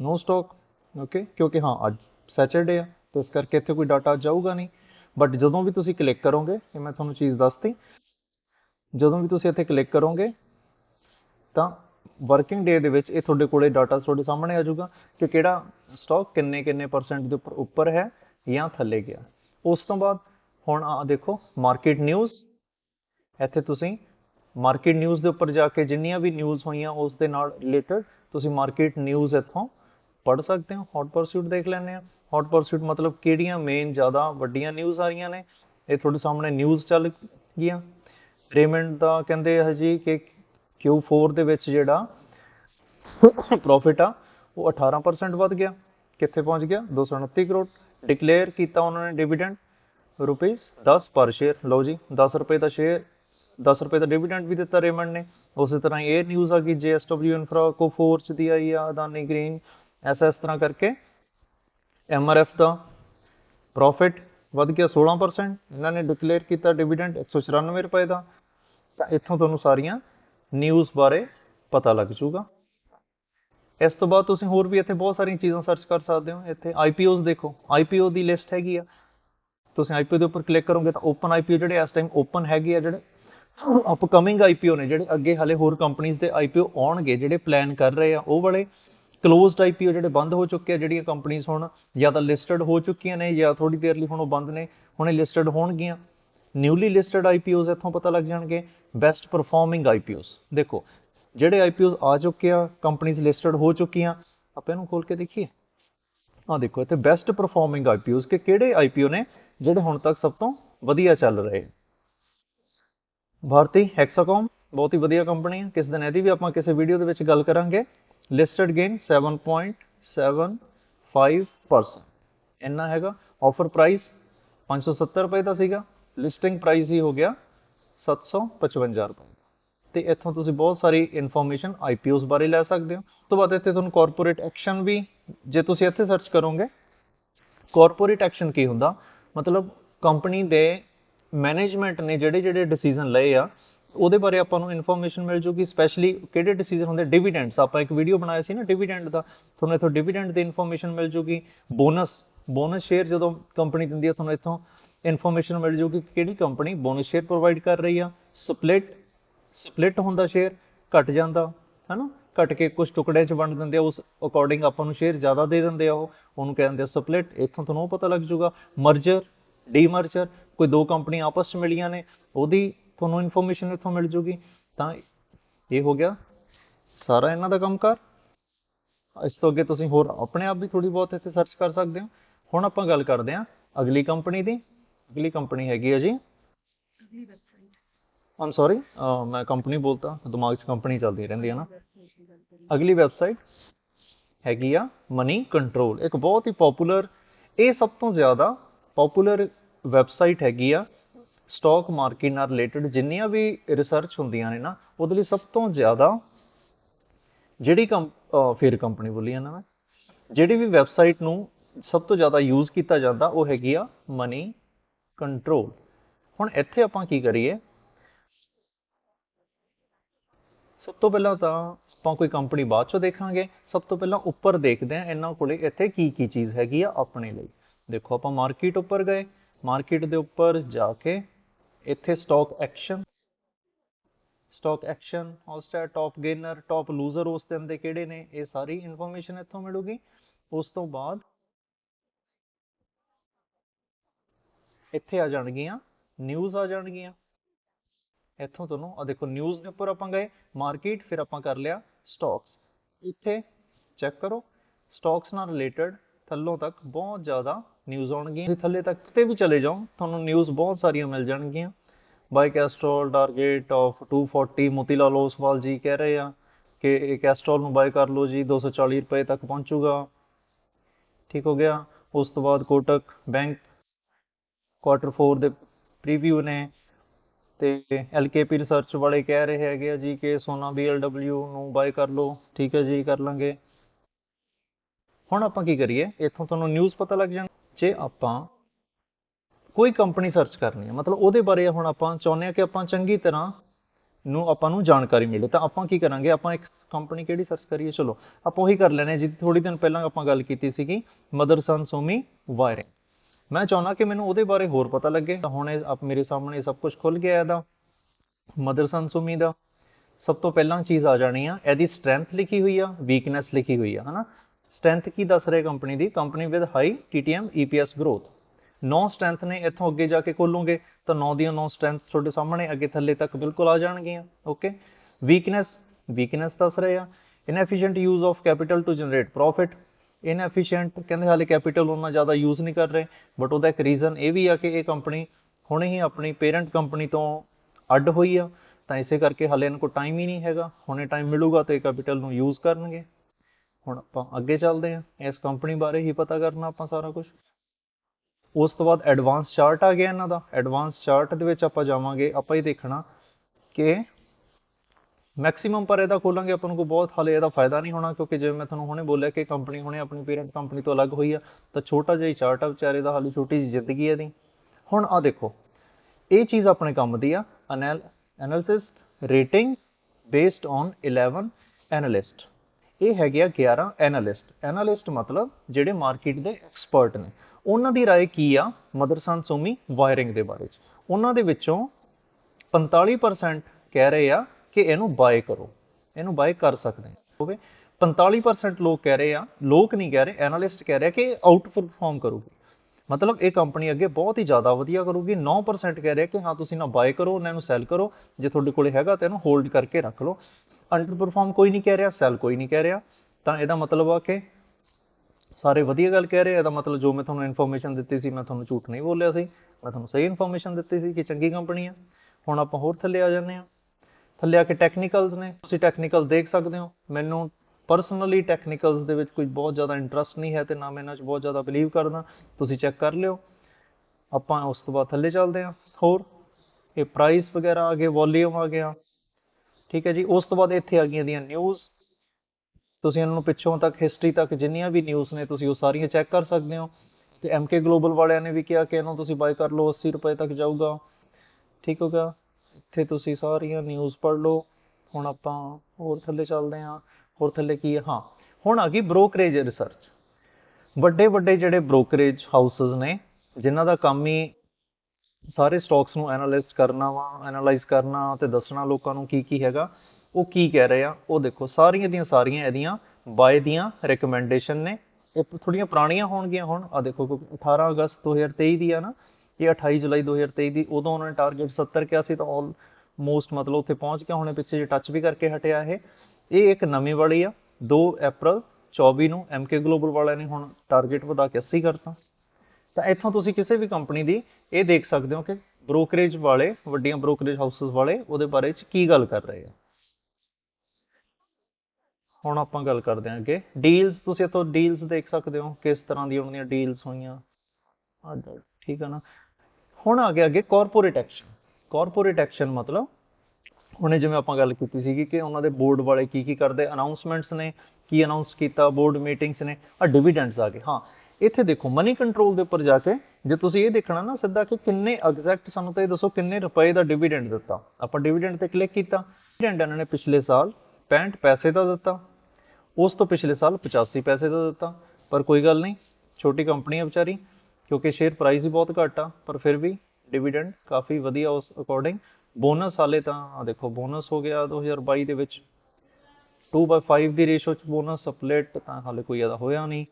ਨੋ ਸਟਾਕ ਓਕੇ ਕਿਉਂਕਿ ਹਾਂ, ਅੱਜ ਸੈਚਰਡੇ ਆ, ਤੇ ਇਸ ਕਰਕੇ ਇੱਥੇ ਕੋਈ ਡਾਟਾ ਜਾਊਗਾ ਨਹੀਂ। ਬਟ ਜਦੋਂ ਵੀ ਤੁਸੀਂ ਕਲਿੱਕ ਕਰੋਗੇ, ਇਹ ਮੈਂ ਤੁਹਾਨੂੰ ਚੀਜ਼ ਦੱਸਤੀ। ਜਦੋਂ ਵੀ ਤੁਸੀਂ ਇੱਥੇ ਕਲਿੱਕ ਕਰੋਗੇ, ਤਾਂ ਵਰਕਿੰਗ ਡੇ ਦੇ ਵਿੱਚ ਇਹ ਤੁਹਾਡੇ ਕੋਲੇ ਡਾਟਾ ਤੁਹਾਡੇ ਸਾਹਮਣੇ ਆ ਜਾਊਗਾ ਕਿ ਕਿਹੜਾ ਸਟਾਕ ਕਿੰਨੇ ਕਿੰਨੇ ਪਰਸੈਂਟ ਦੇ ਉੱਪਰ ਉੱਪਰ ਹੈ ਜਾਂ ਥੱਲੇ ਗਿਆ। ਉਸ ਤੋਂ ਬਾਅਦ ਹੁਣ ਆ ਦੇਖੋ ਮਾਰਕੀਟ ਨਿਊਜ਼ ਇੱਥੇ ਤੁਸੀਂ ਮਾਰਕੀਟ ਨਿਊਜ਼ ਦੇ ਉੱਪਰ ਜਾ ਕੇ ਜਿੰਨੀਆਂ ਵੀ ਨਿਊਜ਼ ਹੋਈਆਂ, ਉਸ ਦੇ ਨਾਲ ਰਿਲੇਟਡ ਤੁਸੀਂ ਮਾਰਕੀਟ ਨਿਊਜ਼ ਇੱਥੋਂ ਪੜ੍ਹ ਸਕਦੇ ਹੋ ਹੌਟ ਪਰਸੂਟ ਦੇਖ ਲੈਂਦੇ ਆ ਹੌਟ ਪਰਸੂਟ ਮਤਲਬ ਕਿਹੜੀਆਂ ਮੇਨ ਜ਼ਿਆਦਾ ਵੱਡੀਆਂ ਨਿਊਜ਼ ਆ ਰਹੀਆਂ ਨੇ। ਇਹ ਤੁਹਾਡੇ ਸਾਹਮਣੇ ਨਿਊਜ਼ ਚੱਲ ਗਈਆਂ। ਰੇਮੰਡ ਦਾ ਕਹਿੰਦੇ ਹੈ ਜੀ ਕਿ Q4 ਦੇ ਵਿੱਚ ਜਿਹੜਾ ਪ੍ਰੋਫਿਟ ਆ, ਉਹ 18% ਵੱਧ ਗਿਆ। ਕਿੱਥੇ ਪਹੁੰਚ ਗਿਆ? 229 ਕਰੋੜ। ਡਿਕਲੇਅਰ ਕੀਤਾ ਉਹਨਾਂ ਨੇ ਡਿਵੀਡੈਂਡ ਰੁਪੀਸ 10 ਪਰ ਸ਼ੇਅਰ ਲਓ ਜੀ 10 ਰੁਪਏ ਦਾ ਸ਼ੇਅਰ 10 ਰੁਪਏ ਦਾ ਡਿਵੀਡੈਂਡ ਵੀ ਦਿੱਤਾ ਰੇਮੰਡ ਨੇ। ਉਸੇ ਤਰ੍ਹਾਂ ਇਹ ਨਿਊਜ਼ ਆ ਗਈ JSW ਇਨਫਰਾ ਕੋ 4 ਚ ਦੀ ਆਈ ਆ ਅਦਾਨੀ ਗ੍ਰੀਨ ਐਸਾ ਇਸ ਤਰ੍ਹਾਂ ਕਰਕੇ MRF ਦਾ ਪ੍ਰੋਫਿਟ ਵੱਧ ਗਿਆ 16% ਇਹਨਾਂ ਨੇ ਡਿਕਲੇਅਰ ਕੀਤਾ ਡਿਵੀਡੈਂਡ 194 ਰੁਪਏ ਦਾ। ਤਾਂ ਇੱਥੋਂ ਤੁਹਾਨੂੰ ਸਾਰੀਆਂ ਨਿਊਜ਼ ਬਾਰੇ ਪਤਾ ਲੱਗ ਜਾਊਗਾ। ਇਸ ਤੋਂ ਬਾਅਦ ਤੁਸੀਂ ਹੋਰ ਵੀ ਇੱਥੇ ਬਹੁਤ ਸਾਰੀਆਂ ਚੀਜ਼ਾਂ ਸਰਚ ਕਰ ਸਕਦੇ ਹੋ। ਇੱਥੇ IPOs ਦੇਖੋ। IPO ਦੀ ਲਿਸਟ ਹੈਗੀ ਆ। ਤੁਸੀਂ IPO ਦੇ ਉੱਪਰ ਕਲਿੱਕ ਕਰੋਗੇ ਤਾਂ ਓਪਨ IPO ਜਿਹੜੇ ਇਸ ਟਾਈਮ ਓਪਨ ਹੈਗੇ ਆ, ਜਿਹੜੇ ਅਪਕਮਿੰਗ IPO ਨੇ, ਜਿਹੜੇ ਅੱਗੇ ਹਾਲੇ ਹੋਰ ਕੰਪਨੀਆਂ ਦੇ IPO ਆਉਣਗੇ, ਜਿਹੜੇ ਪਲਾਨ ਕਰ ਰਹੇ ਆ, ਉਹ ਵਾਲੇ ਕਲੋਜ਼ਡ IPO ਜਿਹੜੇ ਬੰਦ ਹੋ ਚੁੱਕੇ ਆ, ਜਿਹੜੀਆਂ ਕੰਪਨੀਆਂ ਹੁਣ ਜਾਂ ਤਾਂ ਲਿਸਟਡ ਹੋ ਚੁੱਕੀਆਂ ਨੇ ਜਾਂ ਥੋੜੀ ਦੇਰ ਲਈ ਹੁਣ ਉਹ ਬੰਦ ਨੇ, ਹੁਣ ਇਹ ਲਿਸਟਡ ਹੋਣਗੀਆਂ ਨਿਊਲੀ ਲਿਸਟਡ IPOs ਇੱਥੋਂ ਪਤਾ ਲੱਗ ਜਾਣਗੇ। ਬੈਸਟ ਪਰਫਾਰਮਿੰਗ IPOs ਦੇਖੋ, ਜਿਹੜੇ IPOs ਆ ਚੁੱਕੇ ਆ ਕੰਪਨੀਆਂ ਲਿਸਟਡ ਹੋ ਚੁੱਕੀਆਂ, ਆਪਾਂ ਇਹਨੂੰ ਖੋਲ ਕੇ ਦੇਖੀਏ। ਆ ਦੇਖੋ, ਇੱਥੇ ਬੈਸਟ ਪਰਫਾਰਮਿੰਗ IPOs ਕਿ ਕਿਹੜੇ IPO ਨੇ, ਜਿਹੜੇ ਹੁਣ ਤੱਕ ਸਭ ਤੋਂ ਵਧੀਆ ਚੱਲ ਰਹੇ ਭਾਰਤੀ ਹੈਕਸਾਕੋਮ ਬਹੁਤ ਹੀ ਵਧੀਆ ਕੰਪਨੀ ਹੈ ਕਿਸ ਦਿਨ ਇਹਦੀ ਵੀ ਆਪਾਂ ਕਿਸੇ ਵੀਡੀਓ ਦੇ ਵਿੱਚ ਗੱਲ ਕਰਾਂਗੇ। ਲਿਸਟਡ ਗੇਨ 7.75% ਇੰਨਾ ਹੈਗਾ। ਆਫਰ ਪ੍ਰਾਈਸ 570 ਰੁਪਏ ਦਾ ਸੀਗਾ। ਲਿਸਟਿੰਗ ਪ੍ਰਾਈਸ ਹੀ ਹੋ ਗਿਆ 755 ਰੁਪਏ। ਤੇ ਇੱਥੋਂ ਤੁਸੀਂ ਬਹੁਤ ਸਾਰੀ ਇਨਫੋਰਮੇਸ਼ਨ IPOs ਬਾਰੇ ਲੈ ਸਕਦੇ ਹੋ। ਉਸ ਤੋਂ ਬਾਅਦ ਇੱਥੇ ਤੁਹਾਨੂੰ ਕਾਰਪੋਰੇਟ ਐਕਸ਼ਨ ਵੀ, ਜੇ ਤੁਸੀਂ ਇੱਥੇ ਸਰਚ ਕਰੋਗੇ ਕਾਰਪੋਰੇਟ ਐਕਸ਼ਨ ਕੀ ਹੁੰਦਾ? ਮਤਲਬ ਕੰਪਨੀ ਦੇ ਮੈਨੇਜਮੈਂਟ ਨੇ ਜਿਹੜੇ ਜਿਹੜੇ ਡਿਸੀਜਨ ਲਏ ਆ ਉਹਦੇ ਬਾਰੇ ਆਪਾਂ ਨੂੰ ਇਨਫੋਰਮੇਸ਼ਨ ਮਿਲ ਜੂਗੀ ਸਪੈਸ਼ਲੀ ਕਿਹੜੇ ਡਿਸੀਜਨ ਹੁੰਦੇ? ਡਿਵੀਡੈਂਡਸ ਆਪਾਂ ਇੱਕ ਵੀਡੀਓ ਬਣਾਇਆ ਸੀ ਨਾ ਡਿਵੀਡੈਂਡ ਦਾ, ਤੁਹਾਨੂੰ ਇੱਥੋਂ ਡਿਵੀਡੈਂਡ ਦੀ ਇਨਫੋਰਮੇਸ਼ਨ ਮਿਲ ਜੂਗੀ ਬੋਨਸ ਬੋਨਸ ਸ਼ੇਅਰ ਜਦੋਂ ਕੰਪਨੀ ਦਿੰਦੀ ਹੈ ਤੁਹਾਨੂੰ ਇੱਥੋਂ ਇਨਫੋਰਮੇਸ਼ਨ ਮਿਲ ਜੂਗੀ ਕਿ ਕਿਹੜੀ ਕੰਪਨੀ ਬੋਨਸ ਸ਼ੇਅਰ ਪ੍ਰੋਵਾਈਡ ਕਰ ਰਹੀ ਆ। ਸਪਲਿਟ ਸਪਲਿਟ ਹੁੰਦਾ ਸ਼ੇਅਰ ਘਟ ਜਾਂਦਾ, ਹੈਨਾ? ਘਟ ਕੇ ਕੁਝ ਟੁਕੜਿਆਂ 'ਚ ਵੰਡ ਦਿੰਦੇ ਆ, ਉਸ ਅਕੋਰਡਿੰਗ ਆਪਾਂ ਨੂੰ ਸ਼ੇਅਰ ਜ਼ਿਆਦਾ ਦੇ ਦਿੰਦੇ ਆ ਉਹ, ਉਹਨੂੰ ਕਹਿੰਦੇ ਆ ਸਪਲਿਟ ਇੱਥੋਂ ਤੁਹਾਨੂੰ ਉਹ ਪਤਾ ਲੱਗ ਜੂਗਾ। ਮਰਜਰ ਡੀਮਰਜਰ ਕੋਈ ਦੋ ਕੰਪਨੀ ਆਪਸ 'ਚ ਮਿਲੀਆਂ ਨੇ, ਉਹਦੀ ਤੁਹਾਨੂੰ ਇਨਫੋਰਮੇਸ਼ਨ ਇੱਥੋਂ ਮਿਲ ਜੂਗੀ। ਤਾਂ ਇਹ ਹੋ ਗਿਆ ਸਾਰਾ ਇਹਨਾਂ ਦਾ ਕੰਮਕਾਰ। ਇਸ ਤੋਂ ਅੱਗੇ ਤੁਸੀਂ ਹੋਰ ਆਪਣੇ ਆਪ ਵੀ ਥੋੜੀ ਬਹੁਤ ਇੱਥੇ ਸਰਚ ਕਰ ਸਕਦੇ ਹੋ। ਹੁਣ ਆਪਾਂ ਗੱਲ ਕਰਦੇ ਹਾਂ ਅਗਲੀ ਕੰਪਨੀ ਦੀ। ਅਗਲੀ ਕੰਪਨੀ ਹੈਗੀ ਹੈ ਜੀ। ਆਮ ਸੌਰੀ ਮੈਂ ਕੰਪਨੀ ਬੋਲਤਾ ਦਿਮਾਗ 'ਚ ਕੰਪਨੀ ਚੱਲਦੀ ਰਹਿੰਦੀ ਹੈ ਨਾ। ਅਗਲੀ ਵੈਬਸਾਈਟ ਹੈਗੀ ਆ ਮਨੀ ਕੰਟਰੋਲ ਇੱਕ ਬਹੁਤ ਹੀ ਪਪੂਲਰ ਇਹ ਸਭ ਤੋਂ ਜ਼ਿਆਦਾ ਪਪੂਲਰ ਵੈਬਸਾਈਟ ਹੈਗੀ ਆ ਸਟਾਕ ਮਾਰਕੀਟ ਨਾਲ ਰਿਲੇਟਡ ਜਿੰਨੀਆਂ ਵੀ ਰਿਸਰਚ ਹੁੰਦੀਆਂ ਨੇ ਨਾ, ਉਹਦੇ ਲਈ ਸਭ ਤੋਂ ਜ਼ਿਆਦਾ ਜਿਹੜੀ ਕੰਪ ਫਿਰ ਕੰਪਨੀ ਬੋਲੀ ਜਾਂਦਾ ਮੈਂ, ਜਿਹੜੀ ਵੀ ਵੈਬਸਾਈਟ ਨੂੰ ਸਭ ਤੋਂ ਜ਼ਿਆਦਾ ਯੂਜ਼ ਕੀਤਾ ਜਾਂਦਾ, ਉਹ ਹੈਗੀ ਆ ਮਨੀ ਕੰਟਰੋਲ ਹੁਣ ਇੱਥੇ ਆਪਾਂ ਕੀ ਕਰੀਏ? ਸਭ ਤੋਂ ਪਹਿਲਾਂ ਤਾਂ ਆਪਾਂ ਕੋਈ ਕੰਪਨੀ ਬਾਅਦ ਚੋਂ ਦੇਖਾਂਗੇ। ਸਭ ਤੋਂ ਪਹਿਲਾਂ ਉੱਪਰ ਦੇਖਦੇ ਹਾਂ ਇਹਨਾਂ ਕੋਲੇ ਇੱਥੇ ਕੀ ਕੀ ਚੀਜ਼ ਹੈਗੀ ਆ ਆਪਣੇ ਲਈ। ਦੇਖੋ ਆਪਾਂ ਮਾਰਕੀਟ ਉੱਪਰ ਗਏ। ਮਾਰਕੀਟ ਦੇ ਉੱਪਰ ਜਾ ਕੇ ਇੱਥੇ ਸਟਾਕ ਐਕਸ਼ਨ ਸਟਾਕ ਐਕਸ਼ਨ ਹੌਸਟਾ ਟਾਪ ਗੇਨਰ ਟਾਪ ਲੂਜ਼ਰ ਉਸ ਦਿਨ ਦੇ ਕਿਹੜੇ ਨੇ? ਇਹ ਸਾਰੀ ਇਨਫੋਰਮੇਸ਼ਨ ਇੱਥੋਂ ਮਿਲੂਗੀ। ਉਸ ਤੋਂ ਬਾਅਦ ਇੱਥੇ ਆ ਜਾਣਗੀਆਂ ਨਿਊਜ਼ ਆ ਜਾਣਗੀਆਂ। ਇੱਥੋਂ ਤੁਹਾਨੂੰ ਆ ਦੇਖੋ ਨਿਊਜ਼ ਦੇ ਉੱਪਰ ਆਪਾਂ ਗਏ ਮਾਰਕੀਟ ਫਿਰ ਆਪਾਂ ਕਰ ਲਿਆ ਸਟਾਕਸ ਇੱਥੇ ਚੈੱਕ ਕਰੋ ਸਟਾਕਸ ਨਾਲ ਰਿਲੇਟਡ ਥੱਲੋਂ ਤੱਕ ਬਹੁਤ ਜ਼ਿਆਦਾ ਨਿਊਜ਼ ਆਉਣਗੀਆਂ। ਤੁਸੀਂ ਥੱਲੇ ਤੱਕ ਤੇ ਵੀ ਚਲੇ ਜਾਓ, ਤੁਹਾਨੂੰ ਨਿਊਜ਼ ਬਹੁਤ ਸਾਰੀਆਂ ਮਿਲ ਜਾਣਗੀਆਂ। Buy Castrol, target of 240 Motilal Oswal ji ਕਹਿ ਰਹੇ ਆ ਕਿ ਕੈਸਟਰੋਲ ਨੂੰ ਬਾਈ ਕਰ ਲਓ ਜੀ 240 ਰੁਪਏ ਤੱਕ ਪਹੁੰਚੂਗਾ। ਠੀਕ ਹੋ ਗਿਆ। ਉਸ ਤੋਂ ਬਾਅਦ ਕੋਟਕ ਬੈਂਕ ਕੁਆਟਰ 4 ਦੇ ਪ੍ਰੀਵਿਊ ਨੇ ਤੇ ਐਲਕੇਪੀ ਰਿਸਰਚ ਵਾਲੇ ਕਹਿ ਰਹੇ ਹੈਗੇ ਆ ਜੀ ਕਿ ਸੋਨਾ BLW ਨੂੰ ਬਾਈ ਕਰ ਲਓ। ਠੀਕ ਹੈ ਜੀ, ਕਰ ਲਾਂਗੇ। ਹੁਣ ਆਪਾਂ ਕੀ ਕਰੀਏ? ਇੱਥੋਂ ਤੁਹਾਨੂੰ ਨਿਊਜ਼ ਪਤਾ ਲੱਗ ਜਾਣ ਜੇ ਆਪਾਂ ਕੋਈ ਕੰਪਨੀ ਸਰਚ ਕਰਨੀ ਹੈ, ਮਤਲਬ ਉਹਦੇ ਬਾਰੇ ਹੁਣ ਆਪਾਂ ਚਾਹੁੰਦੇ ਹਾਂ ਕਿ ਆਪਾਂ ਚੰਗੀ ਤਰ੍ਹਾਂ ਨੂੰ ਆਪਾਂ ਨੂੰ ਜਾਣਕਾਰੀ ਮਿਲੇ। ਤਾਂ ਆਪਾਂ ਕੀ ਕਰਾਂਗੇ? ਆਪਾਂ ਇੱਕ ਕੰਪਨੀ ਕਿਹੜੀ ਸਰਚ ਕਰੀਏ? ਚਲੋ, ਆਪਾਂ ਉਹੀ ਕਰ ਲੈਣੇ ਜਿਹਦੀ ਥੋੜੀ ਦਿਨ ਪਹਿਲਾਂ ਆਪਾਂ ਗੱਲ ਕੀਤੀ ਸੀਗੀ ਮਦਰਸਨ ਸੋਮੀ, ਵਾਇਰਿੰਗ। ਮੈਂ ਚਾਹੁੰਦਾ ਕਿ ਮੈਨੂੰ ਉਹਦੇ ਬਾਰੇ ਹੋਰ ਪਤਾ ਲੱਗੇ। ਤਾਂ ਹੁਣ ਇਹ ਆਪ ਮੇਰੇ ਸਾਹਮਣੇ ਸਭ ਕੁਝ ਖੁੱਲ ਗਿਆ ਇਹਦਾ, ਮਦਰ ਸਨ ਸੋਮੀ ਦਾ। ਸਭ ਤੋਂ ਪਹਿਲਾਂ ਚੀਜ਼ ਆ ਜਾਣੀ ਆ, ਇਹਦੀ ਸਟਰੈਂਥ ਲਿਖੀ ਹੋਈ ਆ ਵੀਕਨੈਸ ਲਿਖੀ ਹੋਈ ਆ, ਹਨਾ? ਸਟਰੈਂਥ ਕੀ ਦੱਸ ਰਹੇ company the? Company with high TTM EPS growth now strength ਨੇ ਇੱਥੋਂ ਅੱਗੇ ਜਾ ਕੇ ਖੋਲੋਗੇ ਤਾਂ 9 ਦੀਆਂ 9 ਸਟਰੈਂਥ ਤੁਹਾਡੇ ਸਾਹਮਣੇ ਅੱਗੇ ਥੱਲੇ ਤੱਕ ਬਿਲਕੁਲ ਆ ਜਾਣਗੀਆਂ ਓਕੇ ਵੀਕਨੈਸ ਵੀਕਨੈਸ ਦੱਸ ਰਹੇ ਆ। Inefficient use of capital to generate profit inefficient ਕਹਿੰਦੇ ਹਾਲੇ ਕੈਪੀਟਲ ਉਹਨਾਂ ਜ਼ਿਆਦਾ ਯੂਜ਼ ਨਹੀਂ ਕਰ ਰਹੇ ਬਟ ਉਹਦਾ ਇੱਕ ਰੀਜ਼ਨ ਇਹ ਵੀ ਆ ਕਿ ਇਹ ਕੰਪਨੀ ਹੁਣੇ ਹੀ ਆਪਣੀ ਪੇਰੈਂਟ ਕੰਪਨੀ ਤੋਂ ਅੱਡ ਹੋਈ ਆ, ਤਾਂ ਇਸੇ ਕਰਕੇ ਹਾਲੇ ਇਹਨਾਂ ਕੋਲ ਟਾਈਮ ਹੀ ਨਹੀਂ ਹੈਗਾ। ਹੁਣੇ ਟਾਈਮ ਮਿਲੂਗਾ ਤੇ ਕੈਪੀਟਲ ਨੂੰ ਯੂਜ਼ ਕਰਨਗੇ। ਹੁਣ ਆਪਾਂ ਅੱਗੇ ਚੱਲਦੇ ਹਾਂ। ਇਸ ਕੰਪਨੀ ਬਾਰੇ ਹੀ ਪਤਾ ਕਰਨਾ ਆਪਾਂ ਸਾਰਾ ਕੁਝ ਉਸ ਤੋਂ ਬਾਅਦ ਐਡਵਾਂਸ ਚਾਰਟ ਆ ਗਿਆ ਇਹਨਾਂ ਦਾ। ਐਡਵਾਂਸ ਚਾਰਟ ਦੇ ਵਿੱਚ ਆਪਾਂ ਜਾਵਾਂਗੇ। ਆਪਾਂ ਇਹ ਦੇਖਣਾ ਕਿ ਮੈਕਸਿਮਮ ਪਰ ਇਹਦਾ ਖੋਲਾਂਗੇ। ਆਪਾਂ ਨੂੰ ਕੋਈ ਬਹੁਤ ਹਾਲੇ ਇਹਦਾ ਫਾਇਦਾ ਨਹੀਂ ਹੋਣਾ ਕਿਉਂਕਿ ਜਿਵੇਂ ਮੈਂ ਤੁਹਾਨੂੰ ਹੁਣੇ ਬੋਲਿਆ ਕਿ ਕੰਪਨੀ ਹੁਣੇ ਆਪਣੀ ਪੇਰੈਂਟ ਕੰਪਨੀ ਤੋਂ ਅਲੱਗ ਹੋਈ ਆ, ਤਾਂ ਛੋਟਾ ਜਿਹਾ ਹੀ ਚਾਰਟ ਆ ਵਿਚਾਰੇ ਦਾ। ਹਾਲੇ ਛੋਟੀ ਜਿਹੀ ਜ਼ਿੰਦਗੀ ਹੈ ਇਹਦੀ। ਹੁਣ ਆ ਦੇਖੋ, ਇਹ ਚੀਜ਼ ਆਪਣੇ ਕੰਮ ਦੀ ਆ। Analysis rating based on 11 analyst ਇਹ ਹੈਗੇ ਆ 11 ਐਨਾਲਿਸਟ ਐਨਾਲਿਸਟ ਮਤਲਬ ਜਿਹੜੇ ਮਾਰਕੀਟ ਦੇ ਐਕਸਪਰਟ ਨੇ ਉਹਨਾਂ ਦੀ رائے ਕੀ ਆ ਮਦਰਸਨ ਸੋਮੀ ਵਾਇਰਿੰਗ ਦੇ ਬਾਰੇ ਚ ਉਹਨਾਂ ਦੇ ਵਿੱਚੋਂ 45% ਕਹਿ ਰਹੇ ਆ ਕਿ ਇਹਨੂੰ ਬਾਏ ਕਰੋ ਇਹਨੂੰ ਬਾਏ ਕਰ ਸਕਦੇ ਆ ਹੋਵੇ 45% ਲੋਕ ਕਹਿ ਰਹੇ ਆ ਲੋਕ ਨਹੀਂ ਕਹਿ ਰਹੇ ਐਨਾਲਿਸਟ ਕਹਿ ਰਿਹਾ ਕਿ ਆਊਟ ਪਰਫਾਰਮ ਕਰੂਗੀ ਮਤਲਬ ਇਹ ਕੰਪਨੀ ਅੱਗੇ ਬਹੁਤ ਹੀ ਜ਼ਿਆਦਾ ਵਧੀਆ ਕਰੂਗੀ 9% ਕਹਿ ਰਿਹਾ ਕਿ ਹਾਂ ਤੁਸੀਂ ਨਾ ਬਾਏ ਕਰੋ ਉਹਨਾਂ ਨੂੰ ਸੈਲ ਕਰੋ ਜੇ ਤੁਹਾਡੇ ਕੋਲੇ ਹੈਗਾ ਤਾਂ ਇਹਨੂੰ ਹੋਲਡ ਕਰਕੇ ਰੱਖ ਲਓ ਅੰਡਰ ਪਰਫਾਰਮ ਕੋਈ ਨਹੀਂ ਕਹਿ ਰਿਹਾ ਸੈਲ ਕੋਈ ਨਹੀਂ ਕਹਿ ਰਿਹਾ। ਤਾਂ ਇਹਦਾ ਮਤਲਬ ਆ ਕਿ ਸਾਰੇ ਵਧੀਆ ਗੱਲ ਕਹਿ ਰਹੇ ਆ, ਇਹਦਾ ਮਤਲਬ ਜੋ ਮੈਂ ਤੁਹਾਨੂੰ ਇਨਫੋਰਮੇਸ਼ਨ ਦਿੱਤੀ ਸੀ, ਮੈਂ ਤੁਹਾਨੂੰ ਝੂਠ ਨਹੀਂ ਬੋਲਿਆ ਸੀ। ਮੈਂ ਤੁਹਾਨੂੰ ਸਹੀ ਇਨਫੋਰਮੇਸ਼ਨ ਦਿੱਤੀ ਸੀ ਕਿ ਚੰਗੀ ਕੰਪਨੀ ਆ। ਹੁਣ ਆਪਾਂ ਹੋਰ ਥੱਲੇ ਆ ਜਾਂਦੇ ਆ। ਥੱਲੇ ਆ ਕੇ ਟੈਕਨੀਕਲਸ ਨੇ। ਤੁਸੀਂ ਟੈਕਨੀਕਲ ਦੇਖ ਸਕਦੇ ਹੋ। ਮੈਨੂੰ ਪਰਸਨਲੀ ਟੈਕਨੀਕਲਸ ਦੇ ਵਿੱਚ ਕੋਈ ਬਹੁਤ ਜ਼ਿਆਦਾ ਇੰਟਰਸਟ ਨਹੀਂ ਹੈ ਤੇ ਨਾ ਮੈਂ ਇਹਨਾਂ 'ਚ ਬਹੁਤ ਜ਼ਿਆਦਾ ਬਲੀਵ ਕਰਦਾ। ਤੁਸੀਂ ਚੈੱਕ ਕਰ ਲਿਓ। ਆਪਾਂ ਉਸ ਤੋਂ ਬਾਅਦ ਥੱਲੇ ਚੱਲਦੇ ਹਾਂ। ਹੋਰ, ਇਹ ਪ੍ਰਾਈਸ ਵਗੈਰਾ ਆ ਗਏ ਵੋਲੀਅਮ ਆ ਗਿਆ। ਠੀਕ ਹੈ ਜੀ, ਉਸ ਤੋਂ ਬਾਅਦ ਇੱਥੇ ਆ ਗਈਆਂ ਦੀਆਂ ਨਿਊਜ਼ ਤੁਸੀਂ ਇਹਨਾਂ ਨੂੰ ਪਿੱਛੋਂ ਤੱਕ ਹਿਸਟਰੀ ਤੱਕ ਜਿੰਨੀਆਂ ਵੀ ਨਿਊਜ਼ ਨੇ, ਤੁਸੀਂ ਉਹ ਸਾਰੀਆਂ ਚੈੱਕ ਕਰ ਸਕਦੇ ਹੋ। ਤੇ MK ਗਲੋਬਲ ਵਾਲਿਆਂ ਨੇ ਵੀ ਕਿਹਾ ਕਿ ਇਹਨੂੰ ਤੁਸੀਂ ਬਾਈ ਕਰ ਲਓ 80 ਰੁਪਏ ਤੱਕ ਜਾਊਗਾ। ਠੀਕ ਹੋ ਗਿਆ? ਇੱਥੇ ਤੁਸੀਂ ਸਾਰੀਆਂ ਨਿਊਜ਼ ਪੜ੍ਹ ਲਓ। ਹੁਣ ਆਪਾਂ ਹੋਰ ਥੱਲੇ ਚੱਲਦੇ ਹਾਂ। ਹੋਰ ਥੱਲੇ ਕੀ ਹੈ? ਹਾਂ, ਹੁਣ ਆ ਗਈ ਬ੍ਰੋਕਰੇਜ ਰਿਸਰਚ ਵੱਡੇ ਵੱਡੇ ਜਿਹੜੇ ਬ੍ਰੋਕਰੇਜ ਹਾਊਸਸ ਨੇ, ਜਿਨ੍ਹਾਂ ਦਾ ਕੰਮ ਹੀ ਸਾਰੇ ਸਟਾਕਸ ਨੂੰ ਐਨਾਲਾਈਜ਼ ਕਰਨਾ ਵਾ, ਐਨਾਲਾਈਜ਼ ਕਰਨਾ ਤੇ ਦੱਸਣਾ ਲੋਕਾਂ ਨੂੰ ਕੀ ਕੀ ਹੈਗਾ, ਉਹ ਕੀ ਕਹਿ ਰਹੇ ਆ, ਉਹ ਦੇਖੋ, ਸਾਰੀਆਂ ਦੀਆਂ ਸਾਰੀਆਂ ਇਹਦੀਆਂ ਬਾਏ ਦੀਆਂ ਰეკਮੈਂਡੇਸ਼ਨ ਨੇ। ਇਹ ਥੋੜੀਆਂ ਪੁਰਾਣੀਆਂ ਹੋਣਗੀਆਂ ਹੁਣ ਆ ਦੇਖੋ ਕਿਉਂਕਿ 18 ਅਗਸਤ 2023 ਦੀ ਆ ਨਾ ਇਹ 28 ਜੁਲਾਈ 2023 ਦੀ, ਉਦੋਂ ਉਹਨਾਂ ਨੇ ਟਾਰਗੇਟ 70 ਕਿਹਾ ਸੀ ਤਾਂ ਆਲਮੋਸਟ ਮਤਲਬ ਉੱਥੇ ਪਹੁੰਚ ਗਿਆ, ਹੁਣੇ ਪਿੱਛੇ ਜੇ ਟੱਚ ਵੀ ਕਰਕੇ ਹਟਿਆ ਇਹ। ਇਹ ਇੱਕ ਨਵੀਂ ਵਾਲੀ ਆ 2 ਅਪ੍ਰੈਲ 24 ਨੂੰ MK ਗਲੋਬਲ ਵਾਲਿਆਂ ਨੇ ਹੁਣ ਟਾਰਗੇਟ ਵਧਾ ਕੇ 80 ਕਰਤਾ। ਤਾਂ ਇੱਥੋਂ ਤੁਸੀਂ ਕਿਸੇ ਵੀ ਕੰਪਨੀ ਦੀ ਇਹ ਦੇਖ ਸਕਦੇ ਹੋ ਕਿ ਬ੍ਰੋਕਰੇਜ ਵਾਲੇ, ਵੱਡੀਆਂ ਬ੍ਰੋਕਰੇਜ ਹਾਊਸਸ ਵਾਲੇ ਉਹਦੇ ਬਾਰੇ ਚ ਕੀ ਗੱਲ ਕਰ ਰਹੇ ਆ। ਹੁਣ ਆਪਾਂ ਗੱਲ ਕਰਦੇ ਹਾਂ ਅੱਗੇ। ਡੀਲਸ ਤੁਸੀਂ ਇੱਥੋਂ ਡੀਲਸ ਦੇਖ ਸਕਦੇ ਹੋ ਕਿਸ ਤਰ੍ਹਾਂ ਦੀਆਂ ਉਹਨਾਂ ਦੀਆਂ ਡੀਲਸ ਹੋਈਆਂ ਠੀਕ ਹੈ ਨਾ। ਹੁਣ ਆ ਗਿਆ ਅੱਗੇ ਕਾਰਪੋਰੇਟ ਐਕਸ਼ਨ ਕਾਰਪੋਰੇਟ ਐਕਸ਼ਨ ਮਤਲਬ ਉਹਨੇ ਜਿਵੇਂ ਆਪਾਂ ਗੱਲ ਕੀਤੀ ਸੀਗੀ ਕਿ ਉਹਨਾਂ ਦੇ ਬੋਰਡ ਵਾਲੇ ਕੀ ਕੀ ਕਰਦੇ ਅਨਾਉਂਸਮੈਂਟਸ ਨੇ, ਕੀ ਅਨਾਉਂਸ ਕੀਤਾ ਬੋਰਡ ਮੀਟਿੰਗਸ ਨੇ ਆ ਡਿਵੀਡੈਂਡਸ ਆ ਗਏ। ਹਾਂ ਇੱਥੇ ਦੇਖੋ ਮਨੀ ਕੰਟਰੋਲ ਦੇ ਉੱਪਰ ਜਾ ਕੇ ਜੇ ਤੁਸੀਂ ਇਹ ਦੇਖਣਾ ਨਾ ਸਿੱਧਾ ਕਿ ਕਿੰਨੇ ਐਗਜ਼ੈਕਟ ਸਾਨੂੰ ਤਾਂ ਇਹ ਦੱਸੋ ਕਿੰਨੇ ਰੁਪਏ ਦਾ ਡਿਵੀਡੈਂਡ ਦਿੱਤਾ। ਆਪਾਂ ਡਿਵੀਡੈਂਡ ਤੇ ਕਲਿੱਕ ਕੀਤਾ। ਡਿਵੀਡੈਂਡ ਇਹਨਾਂ ਨੇ ਪਿਛਲੇ ਸਾਲ 65 ਪੈਸੇ ਦਾ ਦਿੱਤਾ। ਉਸ ਤੋਂ ਪਿਛਲੇ ਸਾਲ 85 ਪੈਸੇ ਦਾ ਦਿੱਤਾ। ਪਰ ਕੋਈ ਗੱਲ ਨਹੀਂ, ਛੋਟੀ ਕੰਪਨੀ ਆ ਵਿਚਾਰੀ, ਕਿਉਂਕਿ ਸ਼ੇਅਰ ਪ੍ਰਾਈਸ ਹੀ ਬਹੁਤ ਘੱਟ ਆ, ਪਰ ਫਿਰ ਵੀ ਡਿਵੀਡੈਂਡ ਕਾਫੀ ਵਧੀਆ ਉਸ ਅਕੋਰਡਿੰਗ ਬੋਨਸ ਹਾਲੇ ਤਾਂ ਆ ਦੇਖੋ ਬੋਨਸ ਹੋ ਗਿਆ 2022 ਦੇ ਵਿੱਚ। 2/5 ਦੀ ਰੇਸ਼ੋ ਚ ਬੋਨਸ ਸਪਲਿਟ ਤਾਂ ਹਾਲੇ ਕੋਈ ਇਹਦਾ ਹੋਇਆ ਨਹੀਂ।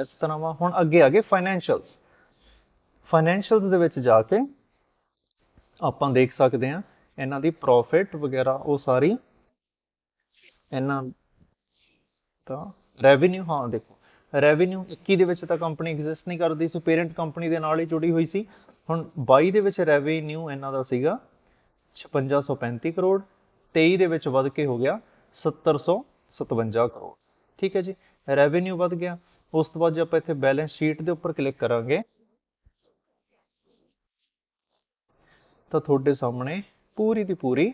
ਇਸ ਤਰ੍ਹਾਂ ਵਾ। ਹੁਣ ਅੱਗੇ ਆ ਗਏ ਫਾਈਨੈਂਸ਼ੀਅਲਸ ਫਾਈਨੈਂਸ਼ੀਅਲਸ ਦੇ ਵਿੱਚ ਜਾ ਕੇ ਆਪਾਂ ਦੇਖ ਸਕਦੇ ਹਾਂ, ਇਹਨਾਂ ਦੀ ਪ੍ਰੋਫਿਟ ਵਗੈਰਾ, ਉਹ ਸਾਰੀ ਇਹਨਾਂ ਤਾਂ ਰੈਵਨਿਊ ਹਾਂ, ਦੇਖੋ। ਰੈਵਨਿਊ 21 ਦੇ ਵਿੱਚ ਤਾਂ ਕੰਪਨੀ ਐਗਜ਼ਿਸਟ ਨਹੀਂ ਕਰਦੀ ਸੀ ਪੇਰੈਂਟ ਕੰਪਨੀ ਦੇ ਨਾਲ ਹੀ ਜੁੜੀ ਹੋਈ ਸੀ। ਹੁਣ 22 ਦੇ ਵਿੱਚ ਰੈਵਨਿਊ ਇਹਨਾਂ ਦਾ ਸੀਗਾ 5635 ਕਰੋੜ 23 ਦੇ ਵਿੱਚ ਵੱਧ ਕੇ ਹੋ ਗਿਆ 7057 ਕਰੋੜ। ਠੀਕ ਹੈ ਜੀ? ਰੈਵਨਿਊ ਵੱਧ ਗਿਆ। ਉਸ ਤੋਂ ਬਾਅਦ ਜੇ ਆਪਾਂ ਇੱਥੇ ਬੈਲੈਂਸ ਸ਼ੀਟ ਦੇ ਉੱਪਰ ਕਲਿੱਕ ਕਰਾਂਗੇ, ਤਾਂ ਤੁਹਾਡੇ ਸਾਹਮਣੇ ਪੂਰੀ ਦੀ ਪੂਰੀ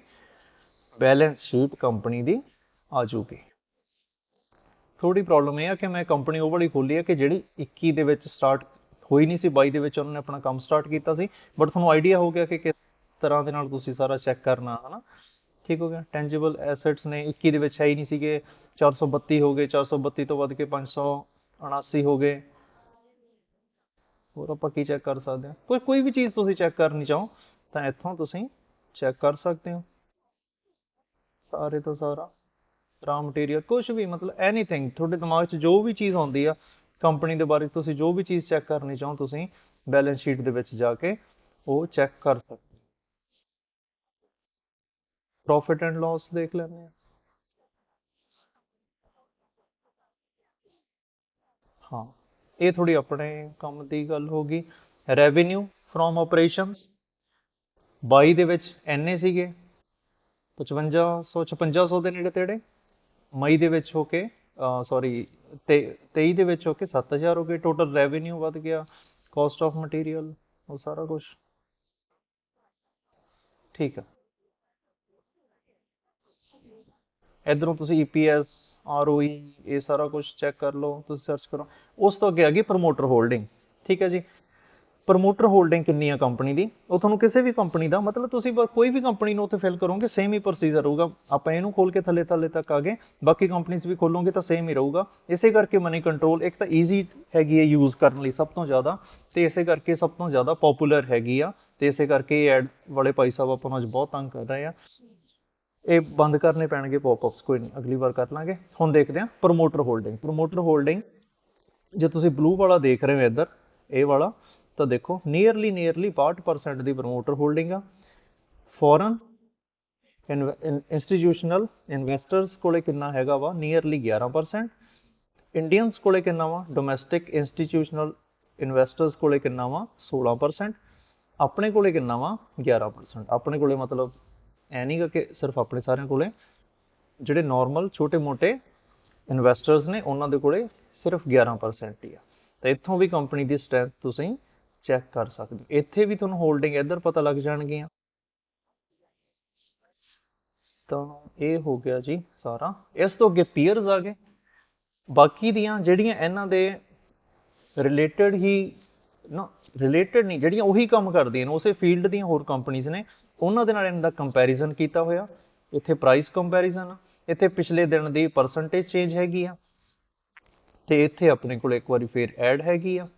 ਬੈਲੈਂਸ ਸ਼ੀਟ ਕੰਪਨੀ ਦੀ ਆ ਜੂਗੀ ਥੋੜੀ ਪ੍ਰੋਬਲਮ ਇਹ ਆ ਕਿ ਮੈਂ ਕੰਪਨੀ ਉਹ ਵਾਲੀ ਖੋਲੀ ਹੈ ਕਿ ਜਿਹੜੀ 21 ਦੇ ਵਿੱਚ ਸਟਾਰਟ ਹੋਈ ਨਹੀਂ ਸੀ 22 ਦੇ ਵਿੱਚ ਉਹਨਾਂ ਨੇ ਆਪਣਾ ਕੰਮ ਸਟਾਰਟ ਕੀਤਾ ਸੀ। ਬਟ ਤੁਹਾਨੂੰ ਆਈਡੀਆ ਹੋ ਗਿਆ ਕਿ ਕਿਸ ਤਰ੍ਹਾਂ ਦੇ ਨਾਲ ਤੁਸੀਂ ਸਾਰਾ ਚੈੱਕ ਕਰਨਾ, ਹਨਾ? ਠੀਕ ਹੋ ਗਿਆ? ਟੈਂਜੀਬਲ ਐਸੈਟਸ ਨੇ 21 ਦੇ ਵਿੱਚ ਹੈ ਹੀ ਨਹੀਂ ਸੀਗੇ। 432 ਹੋ ਗਏ 432 ਤੋਂ ਵੱਧ ਕੇ 579 ਹੋ ਗਏ। ਹੋਰ ਆਪਾਂ ਕੀ ਚੈੱਕ ਕਰ ਸਕਦੇ ਹਾਂ? ਕੋਈ ਕੋਈ ਵੀ ਚੀਜ਼ ਤੁਸੀਂ ਚੈੱਕ ਕਰਨੀ ਚਾਹੋ, ਤਾਂ ਇੱਥੋਂ ਤੁਸੀਂ ਚੈੱਕ ਕਰ ਸਕਦੇ ਹੋ। ਸਾਰੇ ਤੋਂ ਸਾਰਾ ਰਾ ਮਟੀਰੀਅਲ ਕੁਝ ਵੀ, ਮਤਲਬ ਐਨੀਥਿੰਗ ਤੁਹਾਡੇ ਦਿਮਾਗ 'ਚ ਜੋ ਵੀ ਚੀਜ਼ ਆਉਂਦੀ ਆ ਕੰਪਨੀ ਦੇ ਬਾਰੇ ਤੁਸੀਂ ਜੋ ਵੀ ਚੀਜ਼ ਚੈੱਕ ਕਰਨੀ ਚਾਹੋ, ਤੁਸੀਂ ਬੈਲੈਂਸ ਸ਼ੀਟ ਦੇ ਵਿੱਚ ਜਾ ਕੇ ਉਹ ਚੈੱਕ ਕਰ ਸਕਦੇ ਹੋ। ਪ੍ਰੋਫਿਟ ਐਂਡ ਲਾਸ ਦੇਖ ਲੈਂਦੇ ਆ ਹਾਂ, ਇਹ ਥੋੜੀ ਆਪਣੇ ਕੰਮ ਦੀ ਗੱਲ ਹੋ ਗਈ। ਰੈਵਨਿਊ ਫਰੋਮ ਆਪਰੇਸ਼ਨਸ 22 ਦੇ ਵਿੱਚ ਐਨੇ ਸੀਗੇ 5500 5600 ਦੇ ਨੇੜੇ ਤੇੜੇ, ਮਈ ਦੇ ਵਿੱਚ ਹੋ ਕੇ ਸੌਰੀ 23 ਦੇ ਵਿੱਚ ਹੋ ਕੇ 7000 ਹੋ ਗਏ। ਟੋਟਲ ਰੈਵਨਿਊ ਵੱਧ ਗਿਆ ਕਾਸਟ ਆਫ ਮਟੀਰੀਅਲ ਉਹ ਸਾਰਾ ਕੁਝ ਠੀਕ ਆ। ਇਧਰੋਂ ਤੁਸੀਂ EPS ROE ਇਹ ਸਾਰਾ ਕੁਝ ਚੈੱਕ ਕਰ ਲਓ, ਤੁਸੀਂ ਸਰਚ ਕਰੋ। ਉਸ ਤੋਂ ਅੱਗੇ ਆ ਗਈ ਪ੍ਰੋਮੋਟਰ ਹੋਲਡਿੰਗ ਠੀਕ ਹੈ ਜੀ? ਪ੍ਰੋਮੋਟਰ ਹੋਲਡਿੰਗ ਕਿੰਨੀ ਆ ਕੰਪਨੀ ਦੀ? ਉਹ ਤੁਹਾਨੂੰ ਕਿਸੇ ਵੀ ਕੰਪਨੀ ਦਾ, ਮਤਲਬ ਤੁਸੀਂ ਕੋਈ ਵੀ ਕੰਪਨੀ ਨੂੰ ਉੱਥੇ ਫਿਲ ਕਰੋਗੇ ਸੇਮ ਹੀ ਪ੍ਰੋਸੀਜਰ ਹੋਊਗਾ ਆਪਾਂ ਇਹਨੂੰ ਖੋਲ ਕੇ ਥੱਲੇ ਥੱਲੇ ਤੱਕ ਆ ਗਏ, ਬਾਕੀ ਕੰਪਨੀਆਂ ਵੀ ਖੋਲੋਗੇ ਤਾਂ ਸੇਮ ਹੀ ਰਹੂਗਾ। ਇਸੇ ਕਰਕੇ ਮਨੀ ਕੰਟਰੋਲ ਇੱਕ ਤਾਂ ਈਜ਼ੀ ਹੈਗੀ ਹੈ ਯੂਜ਼ ਕਰਨ ਲਈ ਸਭ ਤੋਂ ਜ਼ਿਆਦਾ, ਤੇ ਇਸੇ ਕਰਕੇ ਸਭ ਤੋਂ ਜ਼ਿਆਦਾ ਪਪੂਲਰ ਹੈਗੀ ਆ, ਤੇ ਇਸੇ ਕਰਕੇ ਐਡ ਵਾਲੇ ਭਾਈ ਸਾਹਿਬ ਆਪਾਂ ਨੂੰ ਅੱਜ ਬਹੁਤ ਤੰਗ ਕਰ ਰਹੇ ਆ। ਇਹ ਬੰਦ ਕਰਨੇ ਪੈਣਗੇ ਪੌਪਅਪਸ ਕੋਈ ਨਹੀਂ, ਅਗਲੀ ਵਾਰ ਕਰ ਲਾਂਗੇ। ਹੁਣ ਦੇਖਦੇ ਹਾਂ ਪ੍ਰੋਮੋਟਰ ਹੋਲਡਿੰਗ ਪ੍ਰੋਮੋਟਰ ਹੋਲਡਿੰਗ ਜੇ ਤੁਸੀਂ ਬਲੂ ਵਾਲਾ ਦੇਖ ਰਹੇ ਹੋ ਇੱਧਰ, ਇਹ ਵਾਲਾ, ਤਾਂ ਦੇਖੋ ਨੀਅਰਲੀ ਨੀਅਰਲੀ 62% ਦੀ ਪ੍ਰੋਮੋਟਰ ਹੋਲਡਿੰਗ ਆ। ਫੋਰਨ ਇੰਸਟੀਟਿਊਸ਼ਨਲ ਇਨਵੈਸਟਰਸ ਕੋਲੇ ਕਿੰਨਾ ਹੈਗਾ ਵਾ? ਨੀਅਰਲੀ 11% ਇੰਡੀਅਨਸ ਕੋਲੇ ਕਿੰਨਾ ਵਾ? ਡੋਮੈਸਟਿਕ ਇੰਸਟੀਟਿਊਸ਼ਨਲ ਇਨਵੈਸਟਰਸ ਕੋਲੇ ਕਿੰਨਾ ਵਾ? 16% ਆਪਣੇ ਕੋਲੇ ਕਿੰਨਾ ਵਾ? 11% ਆਪਣੇ ਕੋਲੇ ਮਤਲਬ ਐ ਨਹੀਂ ਕਿ ਸਿਰਫ ਆਪਣੇ ਸਾਰਿਆਂ ਕੋਲੇ। ਜਿਹੜੇ ਨਾਰਮਲ ਛੋਟੇ-ਮੋਟੇ ਇਨਵੈਸਟਰਸ ਨੇ, ਉਹਨਾਂ ਦੇ ਕੋਲੇ ਸਿਰਫ 11% ਹੀ ਆ। ਤਾਂ ਇੱਥੋਂ ਵੀ ਕੰਪਨੀ ਦੀ ਸਟਰੈਂਥ ਤੁਸੀਂ ਚੈੱਕ ਕਰ ਸਕਦੇ ਹੋ। ਇੱਥੇ ਵੀ ਤੁਹਾਨੂੰ ਹੋਲਡਿੰਗ ਇੱਧਰ ਪਤਾ ਲੱਗ ਜਾਣਗੀਆਂ। ਤਾਂ ਇਹ ਹੋ ਗਿਆ ਜੀ ਸਾਰਾ। ਇਸ ਤੋਂ ਅੱਗੇ ਪੀਅਰਸ ਆ ਗਏ। ਬਾਕੀ ਦੀਆਂ ਜਿਹੜੀਆਂ ਇਹਨਾਂ ਦੇ ਰਿਲੇਟਡ ਹੀ ਨਾ ਰਿਲੇਟਡ ਨਹੀਂ, ਜਿਹੜੀਆਂ ਉਹੀ ਕੰਮ ਕਰਦੀਆਂ ਨੇ, ਉਸੇ ਫੀਲਡ ਦੀਆਂ ਹੋਰ ਕੰਪਨੀਆਂ ਨੇ ਉਹਨਾਂ ਦੇ ਨਾਲ ਇਹਨਾਂ ਦਾ ਕੰਪੈਰੀਜ਼ਨ ਕੀਤਾ ਹੋਇਆ। ਇੱਥੇ ਪ੍ਰਾਈਸ ਕੰਪੈਰੀਜ਼ਨ ਇੱਥੇ ਪਿਛਲੇ ਦਿਨ ਦੀ ਪਰਸੈਂਟੇਜ ਚੇਂਜ ਹੈਗੀ ਆ। ਤੇ ਇੱਥੇ ਆਪਣੇ ਕੋਲ ਇੱਕ ਵਾਰੀ ਫੇਰ ਐਡ ਹੈਗੀ ਆ।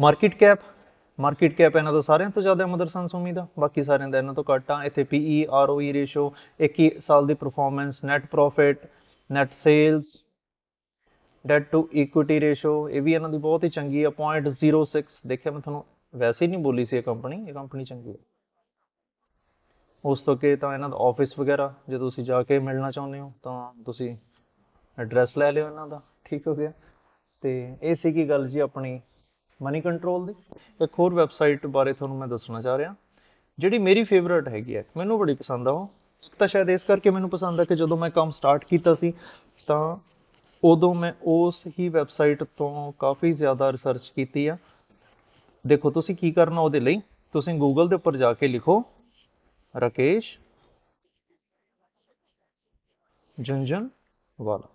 ਮਾਰਕੀਟ ਕੈਪ ਮਾਰਕੀਟ ਕੈਪ ਇਹਨਾਂ ਤੋਂ ਸਾਰਿਆਂ ਤੋਂ ਜ਼ਿਆਦਾ ਮਦਰਸਨ ਸੁਮੀ ਦਾ ਬਾਕੀ ਸਾਰਿਆਂ ਦਾ ਇਹਨਾਂ ਤੋਂ ਘੱਟ ਆ। ਇੱਥੇ PE ROE ਰੇਸ਼ੋ 21 ਸਾਲ ਦੀ performance net profit net sales debt to equity ratio ਇਹ ਵੀ ਇਹਨਾਂ ਦੀ ਬਹੁਤ ਹੀ ਚੰਗੀ ਆ। 0.06 ਦੇਖਿਆ ਮੈਂ ਤੁਹਾਨੂੰ, ਵੈਸੇ ਹੀ ਨਹੀਂ ਬੋਲੀ ਸੀ ਇਹ ਕੰਪਨੀ ਇਹ ਕੰਪਨੀ ਚੰਗੀ ਆ। ਉਸ ਤੋਂ ਅੱਗੇ ਤਾਂ ਇਹਨਾਂ ਦਾ ਆਫਿਸ ਵਗੈਰਾ, ਜੇ ਤੁਸੀਂ ਜਾ ਕੇ ਮਿਲਣਾ ਚਾਹੁੰਦੇ ਹੋ, ਤਾਂ ਤੁਸੀਂ ਐਡਰੈਸ ਲੈ ਲਿਓ ਇਹਨਾਂ ਦਾ, ਠੀਕ ਹੋ ਗਿਆ? ਤੇ ਇਹ ਸੀਗੀ ਗੱਲ ਜੀ ਆਪਣੀ ਮਨੀ ਕੰਟਰੋਲ ਦੀ। ਇੱਕ ਹੋਰ ਵੈਬਸਾਈਟ ਬਾਰੇ ਤੁਹਾਨੂੰ ਮੈਂ ਦੱਸਣਾ ਚਾਹ ਰਿਹਾ, ਜਿਹੜੀ ਮੇਰੀ ਫੇਵਰਟ ਹੈਗੀ ਹੈ, ਮੈਨੂੰ ਬੜੀ ਪਸੰਦ ਆ ਉਹ। ਤਾਂ ਸ਼ਾਇਦ ਇਸ ਕਰਕੇ ਮੈਨੂੰ ਪਸੰਦ ਆ ਕਿ ਜਦੋਂ ਮੈਂ ਕੰਮ ਸਟਾਰਟ ਕੀਤਾ ਸੀ, ਤਾਂ ਉਦੋਂ ਮੈਂ ਉਸ ਹੀ ਵੈਬਸਾਈਟ ਤੋਂ ਕਾਫੀ ਜ਼ਿਆਦਾ ਰਿਸਰਚ ਕੀਤੀ ਆ। ਦੇਖੋ, ਤੁਸੀਂ ਕੀ ਕਰਨਾ ਉਹਦੇ ਲਈ? ਤੁਸੀਂ ਗੂਗਲ ਦੇ ਉੱਪਰ ਜਾ ਕੇ ਲਿਖੋ ਰਾਕੇਸ਼ ਜੰਜਨ ਵਾਲਾ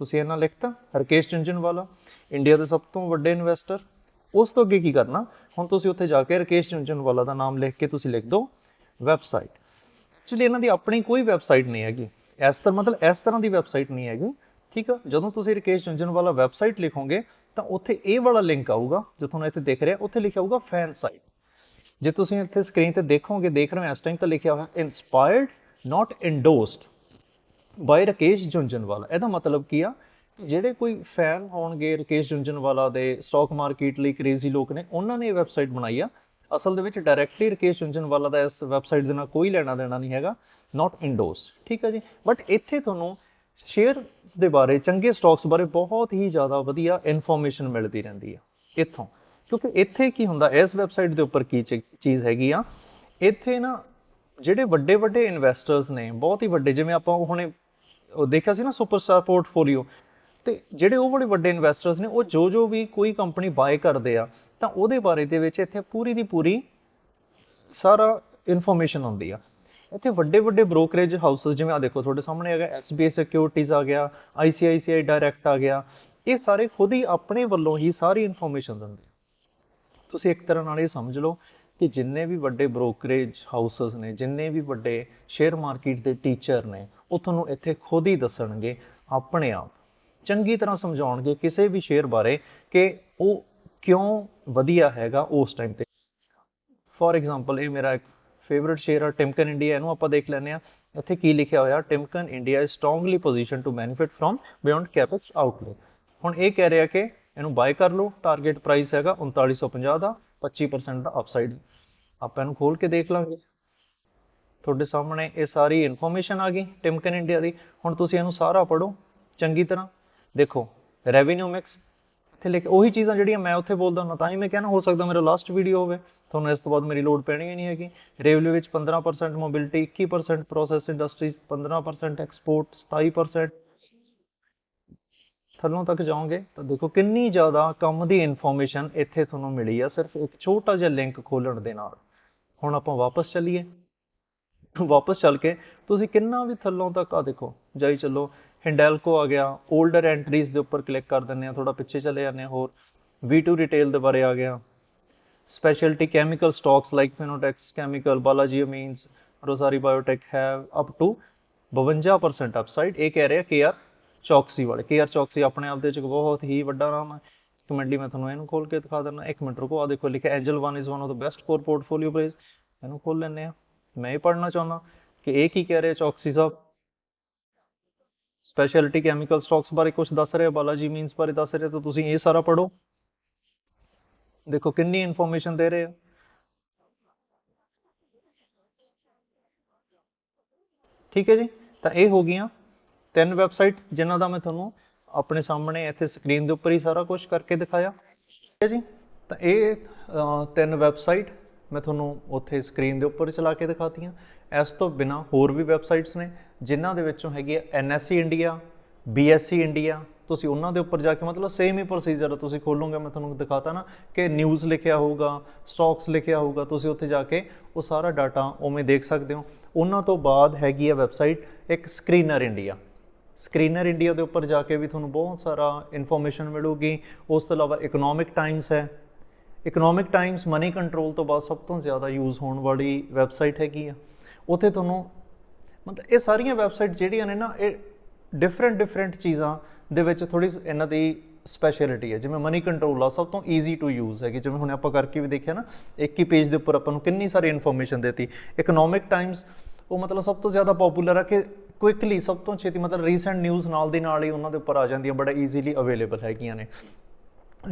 ਤੁਸੀਂ ਇਹਨਾਂ ਲਿਖਤਾ ਰਕੇਸ਼ ਜੰਜਨ ਵਾਲਾ ਇੰਡੀਆ ਦੇ ਸਭ ਤੋਂ ਵੱਡੇ ਇਨਵੈਸਟਰ ਉਸ ਤੋਂ ਅੱਗੇ ਕੀ ਕਰਨਾ ਹੁਣ ਤੁਸੀਂ ਉੱਥੇ ਜਾ ਕੇ ਰਕੇਸ਼ ਜੰਜਨ ਵਾਲਾ ਦਾ ਨਾਮ ਲਿਖ ਕੇ ਤੁਸੀਂ ਲਿਖ ਦਿਓ ਵੈਬਸਾਈਟ ਐਕਚੁਅਲੀ ਇਹਨਾਂ ਦੀ ਆਪਣੀ ਕੋਈ ਵੈਬਸਾਈਟ ਨਹੀਂ ਹੈਗੀ ਇਸ ਤਰ੍ਹਾਂ ਮਤਲਬ ਇਸ ਤਰ੍ਹਾਂ ਦੀ ਵੈਬਸਾਈਟ ਨਹੀਂ ਹੈਗੀ ਠੀਕ ਆ ਜਦੋਂ ਤੁਸੀਂ ਰਕੇਸ਼ ਜੰਜਨ ਵਾਲਾ ਵੈਬਸਾਈਟ ਲਿਖੋਗੇ ਤਾਂ ਉੱਥੇ ਇਹ ਵਾਲਾ ਲਿੰਕ ਆਊਗਾ ਜੋ ਤੁਹਾਨੂੰ ਇੱਥੇ ਦਿਖ ਰਿਹਾ ਉੱਥੇ ਲਿਖਿਆ ਹੋਊਗਾ ਫੈਨ ਸਾਈਟ ਜੇ ਤੁਸੀਂ ਇੱਥੇ ਸਕਰੀਨ ਤੇ ਦੇਖੋਗੇ, ਦੇਖ ਰਹੇ ਹੋ, ਇਸ ਟਾਈਮ ਤਾਂ ਲਿਖਿਆ ਹੋਇਆ inspired not endorsed by Rakesh Jhunjhunwala ਇਹਦਾ ਮਤਲਬ ਕੀ ਆ? ਕਿ ਜਿਹੜੇ ਕੋਈ ਫੈਨ ਹੋਣਗੇ ਰਕੇਸ਼ ਜੁੰਜਨਵਾਲਾ ਦੇ ਸਟਾਕ ਮਾਰਕੀਟ ਲਈ ਕ੍ਰੇਜ਼ੀ ਲੋਕ ਨੇ, ਉਹਨਾਂ ਨੇ ਇਹ ਵੈਬਸਾਈਟ ਬਣਾਈ ਆ। ਅਸਲ ਦੇ ਵਿੱਚ ਡਾਇਰੈਕਟਲੀ ਰਕੇਸ਼ ਝੁੰਝਨਵਾਲਾ ਦਾ ਇਸ ਵੈਬਸਾਈਟ ਦੇ ਨਾਲ ਕੋਈ ਲੈਣਾ ਦੇਣਾ ਨਹੀਂ ਹੈਗਾ ਨਾਟ ਇੰਡੋਸ ਠੀਕ ਹੈ ਜੀ? ਬਟ ਇੱਥੇ ਤੁਹਾਨੂੰ ਸ਼ੇਅਰ ਦੇ ਬਾਰੇ, ਚੰਗੇ ਸਟਾਕਸ ਬਾਰੇ ਬਹੁਤ ਹੀ ਜ਼ਿਆਦਾ ਵਧੀਆ ਇਨਫੋਰਮੇਸ਼ਨ ਮਿਲਦੀ ਰਹਿੰਦੀ ਆ, ਇੱਥੋਂ। ਕਿਉਂਕਿ ਇੱਥੇ ਕੀ ਹੁੰਦਾ, ਇਸ ਵੈਬਸਾਈਟ ਦੇ ਉੱਪਰ ਕੀ ਚੀਜ਼ ਹੈਗੀ ਆ, ਇੱਥੇ ਨਾ ਜਿਹੜੇ ਵੱਡੇ ਵੱਡੇ ਇਨਵੈਸਟਰਸ ਨੇ, ਬਹੁਤ ਹੀ ਵੱਡੇ, ਜਿਵੇਂ ਆਪਾਂ ਹੁਣੇ ਉਹ ਦੇਖਿਆ ਸੀ ਨਾ ਸੁਪਰਸਟਾਰ ਪੋਰਟਫੋਲੀਓ ਤੇ ਜਿਹੜੇ ਉਹ ਬੜੇ ਵੱਡੇ ਇਨਵੈਸਟਰਸ ਨੇ, ਉਹ ਜੋ ਜੋ ਵੀ ਕੋਈ ਕੰਪਨੀ ਬਾਏ ਕਰਦੇ ਆ, ਤਾਂ ਉਹਦੇ ਬਾਰੇ ਦੇ ਵਿੱਚ ਇੱਥੇ ਪੂਰੀ ਦੀ ਪੂਰੀ ਸਾਰਾ ਇਨਫੋਰਮੇਸ਼ਨ ਹੁੰਦੀ ਆ। ਇੱਥੇ ਵੱਡੇ ਵੱਡੇ ਬ੍ਰੋਕਰੇਜ ਹਾਊਸਸ ਜਿਵੇਂ ਆ ਦੇਖੋ, ਤੁਹਾਡੇ ਸਾਹਮਣੇ ਹੈਗਾ SBI ਸਿਕਿਉਰਿਟੀਜ਼ ਆ ਗਿਆ, ICICI ਡਾਇਰੈਕਟ ਆ ਗਿਆ, ਇਹ ਸਾਰੇ ਖੁਦ ਹੀ ਆਪਣੇ ਵੱਲੋਂ ਹੀ ਸਾਰੀ ਇਨਫੋਰਮੇਸ਼ਨ ਦਿੰਦੇ ਆ। ਤੁਸੀਂ ਇੱਕ ਤਰ੍ਹਾਂ ਨਾਲ ਇਹ ਸਮਝ ਲਓ ਕਿ ਜਿੰਨੇ ਵੀ ਵੱਡੇ ਬ੍ਰੋਕਰੇਜ ਹਾਊਸਸ ਨੇ, ਜਿੰਨੇ ਵੀ ਵੱਡੇ ਸ਼ੇਅਰ ਮਾਰਕੀਟ ਦੇ ਟੀਚਰ ਨੇ, ਉਹ ਤੁਹਾਨੂੰ ਇੱਥੇ ਖੁਦ ਹੀ ਦੱਸਣਗੇ ਆਪਣੇ ਆਪ। ਚੰਗੀ ਤਰ੍ਹਾਂ ਸਮਝਾਉਣਗੇ ਕਿਸੇ ਵੀ ਸ਼ੇਅਰ ਬਾਰੇ ਕਿ ਉਹ ਕਿਉਂ ਵਧੀਆ ਹੈਗਾ ਉਸ ਟਾਈਮ ਤੇ। ਫੋਰ ਐਗਜ਼ਾਮਪਲ ਇਹ ਮੇਰਾ ਇੱਕ ਫੇਵਰਿਟ ਸ਼ੇਅਰ ਆ ਟਿਮਕਨ ਇੰਡੀਆ ਇਹਨੂੰ ਆਪਾਂ ਦੇਖ ਲੈਂਦੇ ਆ ਇੱਥੇ ਕੀ ਲਿਖਿਆ ਹੋਇਆ? Timken India is strongly position to benefit firm beyond capex outlay ਹੁਣ ਇਹ ਕਹਿ ਰਿਹਾ ਕਿ ਇਹਨੂੰ ਬਾਏ ਕਰ ਲਓ। ਟਾਰਗੇਟ ਪ੍ਰਾਈਸ ਹੈਗਾ 3950 ਦਾ 25% ਦਾ ਅਪਸਾਈਡ ਆਪਾਂ ਇਹਨੂੰ ਖੋਲ ਕੇ ਦੇਖ ਲਾਂਗੇ। ਤੁਹਾਡੇ ਸਾਹਮਣੇ ਇਹ ਸਾਰੀ ਇਨਫੋਰਮੇਸ਼ਨ ਆ ਗਈ ਟਿਮਕਨ ਇੰਡੀਆ ਦੀ। ਹੁਣ ਤੁਸੀਂ ਇਹਨੂੰ ਸਾਰਾ ਪੜੋ ਚੰਗੀ ਤਰ੍ਹਾਂ। ਦੇਖੋ ਰੈਵਨਿਊ ਮਿਕਸ ਇੱਥੇ ਲਿਖ ਉਹੀ ਚੀਜ਼ਾਂ ਜਿਹੜੀਆਂ ਮੈਂ ਉੱਥੇ ਬੋਲਦਾ ਹੁੰਦਾ, ਤਾਂ ਹੀ ਮੈਂ ਕਹਿੰਦਾ ਹੋ ਸਕਦਾ ਮੇਰਾ ਲਾਸਟ ਵੀਡੀਓ ਹੋਵੇ। ਤੁਹਾਨੂੰ ਇਸ ਤੋਂ ਬਾਅਦ ਮੇਰੀ ਲੋਡ ਪੈਣੀ ਹੀ ਨਹੀਂ ਹੈਗੀ। ਰੇਵਨਿਊ ਵਿੱਚ 15% ਮੋਬਿਲਿਟੀ 21% ਪ੍ਰੋਸੈਸ ਇੰਡਸਟਰੀਜ਼ 15% ਐਕਸਪੋਰਟ 27% ਥੱਲੋਂ ਤੱਕ ਜਾਓਗੇ ਤਾਂ ਦੇਖੋ ਕਿੰਨੀ ਜ਼ਿਆਦਾ ਕੰਮ ਦੀ ਇਨਫੋਰਮੇਸ਼ਨ ਇੱਥੇ ਤੁਹਾਨੂੰ ਮਿਲੀ ਆ ਸਿਰਫ ਇੱਕ ਛੋਟਾ ਜਿਹਾ ਲਿੰਕ ਖੋਲਣ ਦੇ ਨਾਲ। ਹੁਣ ਆਪਾਂ ਵਾਪਸ ਚੱਲੀਏ। ਵਾਪਸ ਚੱਲ ਕੇ ਤੁਸੀਂ ਕਿੰਨਾ ਵੀ ਥੱਲੋਂ ਤੱਕ ਆ ਦੇਖੋ ਜਾਈ ਚੱਲੋ ਹਿੰਡੈਲਕੋ ਆ ਗਿਆ 올ਡਰ ਐਂਟਰੀਜ਼ ਦੇ ਉੱਪਰ ਕਲਿੱਕ ਕਰ ਦਿੰਦੇ ਆ ਥੋੜਾ ਪਿੱਛੇ ਚਲੇ ਜਾਂਦੇ ਆ ਹੋਰ V2 ਰਿਟੇਲ ਦੇ ਬਾਰੇ ਆ ਗਿਆ। Speciality chemical stocks like Fineotex chemical Balaji Amines, Rosari Biotech have up to 52% upside ਇਹ ਕਹਿ ਰਿਹਾ KR ਚੌਕਸੀ ਵਾਲੇ। KR ਚੌਕਸੀ ਆਪਣੇ ਆਪ ਦੇ ਵਿੱਚ ਬਹੁਤ ਹੀ ਵੱਡਾ ਨਾਮ ਹੈ। ਇੱਕ ਮੈਂ ਤੁਹਾਨੂੰ ਇਹਨੂੰ ਖੋਲ ਕੇ ਦਿਖਾ ਦਿੰਦਾ। ਇੱਕ ਮਿੰਟ ਰੁਕੋ ਆ ਦੇਖੋ, ਲਿਖਿਆ Angel 1 is one of the best core portfolio plays ਇਹਨੂੰ ਖੋਲ ਲੈਂਦੇ ਆ ਮੈਂ ਇਹ ਪੜ੍ਹਨਾ ਚਾਹੁੰਦਾ ਕਿ ਇਹ ਕੀ ਕਹਿ ਰਿਹਾ ਚੌਕਸੀ ਸਾਹਿਬ? ਸਪੈਸ਼ਲਿਟੀ ਕੈਮੀਕਲ ਸਟਾਕਸ ਬਾਰੇ ਕੁਝ ਦੱਸ ਰਿਹਾ, ਬਾਲਾਜੀ ਮੀਨਸ ਬਾਰੇ ਦੱਸ ਰਹੇ, ਤਾਂ ਤੁਸੀਂ ਇਹ ਸਾਰਾ ਪੜੋ ਦੇਖੋ, ਕਿੰਨੀ ਇਨਫੋਰਮੇਸ਼ਨ ਦੇ ਰਹੇ ਆ। ਠੀਕ ਹੈ ਜੀ? ਤਾਂ ਇਹ ਹੋ ਗਈਆਂ ਤਿੰਨ ਵੈਬਸਾਈਟ ਜਿਨ੍ਹਾਂ ਦਾ ਮੈਂ ਤੁਹਾਨੂੰ ਆਪਣੇ ਸਾਹਮਣੇ ਇੱਥੇ ਸਕਰੀਨ ਦੇ ਉੱਪਰ ਹੀ ਸਾਰਾ ਕੁਝ ਕਰਕੇ ਦਿਖਾਇਆ। ਠੀਕ ਹੈ ਜੀ? ਤਾਂ ਇਹ ਤਿੰਨ ਵੈਬਸਾਈਟ ਮੈਂ ਤੁਹਾਨੂੰ ਉੱਥੇ ਸਕਰੀਨ ਦੇ ਉੱਪਰ ਚਲਾ ਕੇ ਦਿਖਾਤੀਆਂ। ਇਸ ਤੋਂ ਬਿਨਾ ਹੋਰ ਵੀ ਵੈਬਸਾਈਟਸ ਨੇ, ਜਿਨ੍ਹਾਂ ਦੇ ਵਿੱਚੋਂ ਹੈਗੀ ਹੈ ਐਨਐਸਸੀ ਇੰਡੀਆ ਬੀਐਸਸੀ ਇੰਡੀਆ ਤੁਸੀਂ ਉਹਨਾਂ ਦੇ ਉੱਪਰ ਜਾ ਕੇ ਮਤਲਬ ਸੇਮ ਹੀ ਪ੍ਰੋਸੀਜਰ ਤੁਸੀਂ ਖੋਲੋਗੇ, ਮੈਂ ਤੁਹਾਨੂੰ ਦਿਖਾਤਾ ਨਾ ਕਿ ਨਿਊਜ਼ ਲਿਖਿਆ ਹੋਊਗਾ ਸਟਾਕਸ ਲਿਖਿਆ ਹੋਊਗਾ, ਤੁਸੀਂ ਉੱਥੇ ਜਾ ਕੇ ਉਹ ਸਾਰਾ ਡਾਟਾ ਉਵੇਂ ਦੇਖ ਸਕਦੇ ਹੋ। ਉਹਨਾਂ ਤੋਂ ਬਾਅਦ ਹੈਗੀ ਹੈ ਵੈਬਸਾਈਟ ਇੱਕ ਸਕਰੀਨਰ ਇੰਡੀਆ ਸਕਰੀਨਰ ਇੰਡੀਆ ਦੇ ਉੱਪਰ ਜਾ ਕੇ ਵੀ ਤੁਹਾਨੂੰ ਬਹੁਤ ਸਾਰਾ ਇਨਫੋਰਮੇਸ਼ਨ ਮਿਲੂਗੀ। ਉਸ ਤੋਂ ਇਲਾਵਾ ਇਕਨੋਮਿਕ ਟਾਈਮਸ ਹੈ। ਇਕਨੋਮਿਕ ਟਾਈਮਸ ਮਨੀ ਕੰਟਰੋਲ ਤੋਂ ਬਾਅਦ ਸਭ ਤੋਂ ਜ਼ਿਆਦਾ ਯੂਜ਼ ਹੋਣ ਵਾਲੀ ਵੈਬਸਾਈਟ ਹੈਗੀ ਆ। ਉੱਥੇ ਤੁਹਾਨੂੰ ਮਤਲਬ ਇਹ ਸਾਰੀਆਂ ਵੈਬਸਾਈਟ ਜਿਹੜੀਆਂ ਨੇ ਨਾ, ਇਹ ਡਿਫਰੈਂਟ ਡਿਫਰੈਂਟ ਚੀਜ਼ਾਂ ਦੇ ਵਿੱਚ ਥੋੜੀ ਇਹਨਾਂ ਦੀ ਸਪੈਸ਼ਲਿਟੀ ਹੈ। ਜਿਵੇਂ ਮਨੀ ਕੰਟਰੋਲ ਆ, ਸਭ ਤੋਂ ਈਜ਼ੀ ਟੂ ਯੂਜ਼ ਹੈਗੀ। ਜਿਵੇਂ ਹੁਣ ਆਪਾਂ ਕਰਕੇ ਵੀ ਦੇਖਿਆ ਨਾ, ਇੱਕ ਹੀ ਪੇਜ ਦੇ ਉੱਪਰ ਆਪਾਂ ਨੂੰ ਕਿੰਨੀ ਸਾਰੀ ਇਨਫੋਰਮੇਸ਼ਨ ਦਿੱਤੀ। ਇਕਨੋਮਿਕ ਟਾਈਮਸ ਉਹ ਮਤਲਬ ਸਭ ਤੋਂ ਜ਼ਿਆਦਾ ਪਪੂਲਰ ਆ ਕਿ ਕੁਇਕਲੀ ਸਭ ਤੋਂ ਛੇਤੀ ਮਤਲਬ ਰੀਸੈਂਟ ਨਿਊਜ਼ ਨਾਲ ਦੀ ਨਾਲ ਹੀ ਉਹਨਾਂ ਦੇ ਉੱਪਰ ਆ ਜਾਂਦੀਆਂ, ਬੜਾ ਈਜ਼ੀਲੀ ਅਵੇਲੇਬਲ ਹੈਗੀਆਂ ਨੇ।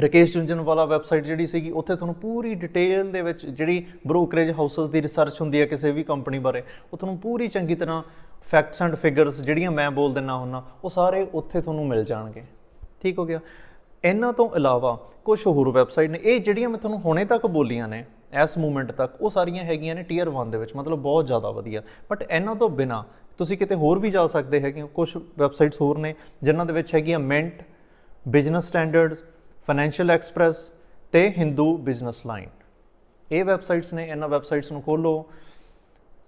ਰਕੇਸ਼ ਝੁੰਝਨਵਾਲਾ ਵੈਬਸਾਈਟ ਜਿਹੜੀ ਸੀਗੀ, ਉੱਥੇ ਤੁਹਾਨੂੰ ਪੂਰੀ ਡਿਟੇਲ ਦੇ ਵਿੱਚ ਜਿਹੜੀ ਬ੍ਰੋਕਰੇਜ ਹਾਊਸਸ ਦੀ ਰਿਸਰਚ ਹੁੰਦੀ ਹੈ ਕਿਸੇ ਵੀ ਕੰਪਨੀ ਬਾਰੇ, ਉਹ ਤੁਹਾਨੂੰ ਪੂਰੀ ਚੰਗੀ ਤਰ੍ਹਾਂ ਫੈਕਟਸ ਐਂਡ ਫਿਗਰਸ ਜਿਹੜੀਆਂ ਮੈਂ ਬੋਲ ਦਿੰਨਾ ਹੁੰਨਾ, ਉਹ ਸਾਰੇ ਉੱਥੇ ਤੁਹਾਨੂੰ ਮਿਲ ਜਾਣਗੇ। ਠੀਕ ਹੋ ਗਿਆ? ਇਹਨਾਂ ਤੋਂ ਇਲਾਵਾ ਕੁਝ ਹੋਰ ਵੈਬਸਾਈਟ ਨੇ, ਇਹ ਜਿਹੜੀਆਂ ਮੈਂ ਤੁਹਾਨੂੰ ਹੁਣੇ ਤੱਕ ਬੋਲੀਆਂ ਨੇ, ਇਸ ਮੂਮੈਂਟ ਤੱਕ, ਉਹ ਸਾਰੀਆਂ ਹੈਗੀਆਂ ਨੇ ਟੀਅਰ 1 ਦੇ ਵਿੱਚ, ਮਤਲਬ ਬਹੁਤ ਜ਼ਿਆਦਾ ਵਧੀਆ। ਬਟ ਇਹਨਾਂ ਤੋਂ ਬਿਨਾ ਤੁਸੀਂ ਕਿਤੇ ਹੋਰ ਵੀ ਜਾ ਸਕਦੇ ਹੈਗੇ ਹੋ ਕੁਝ ਵੈਬਸਾਈਟਸ ਹੋਰ ਨੇ, ਜਿਨ੍ਹਾਂ ਦੇ ਵਿੱਚ ਹੈਗੀਆਂ Mint Business Standards Financial Express ਤੇ ਹਿੰਦੂ ਬਿਜ਼ਨਸ ਲਾਈਨ ਇਹ ਵੈਬਸਾਈਟਸ ਨੇ, ਇਹਨਾਂ ਵੈਬਸਾਈਟਸ ਨੂੰ ਖੋਲੋ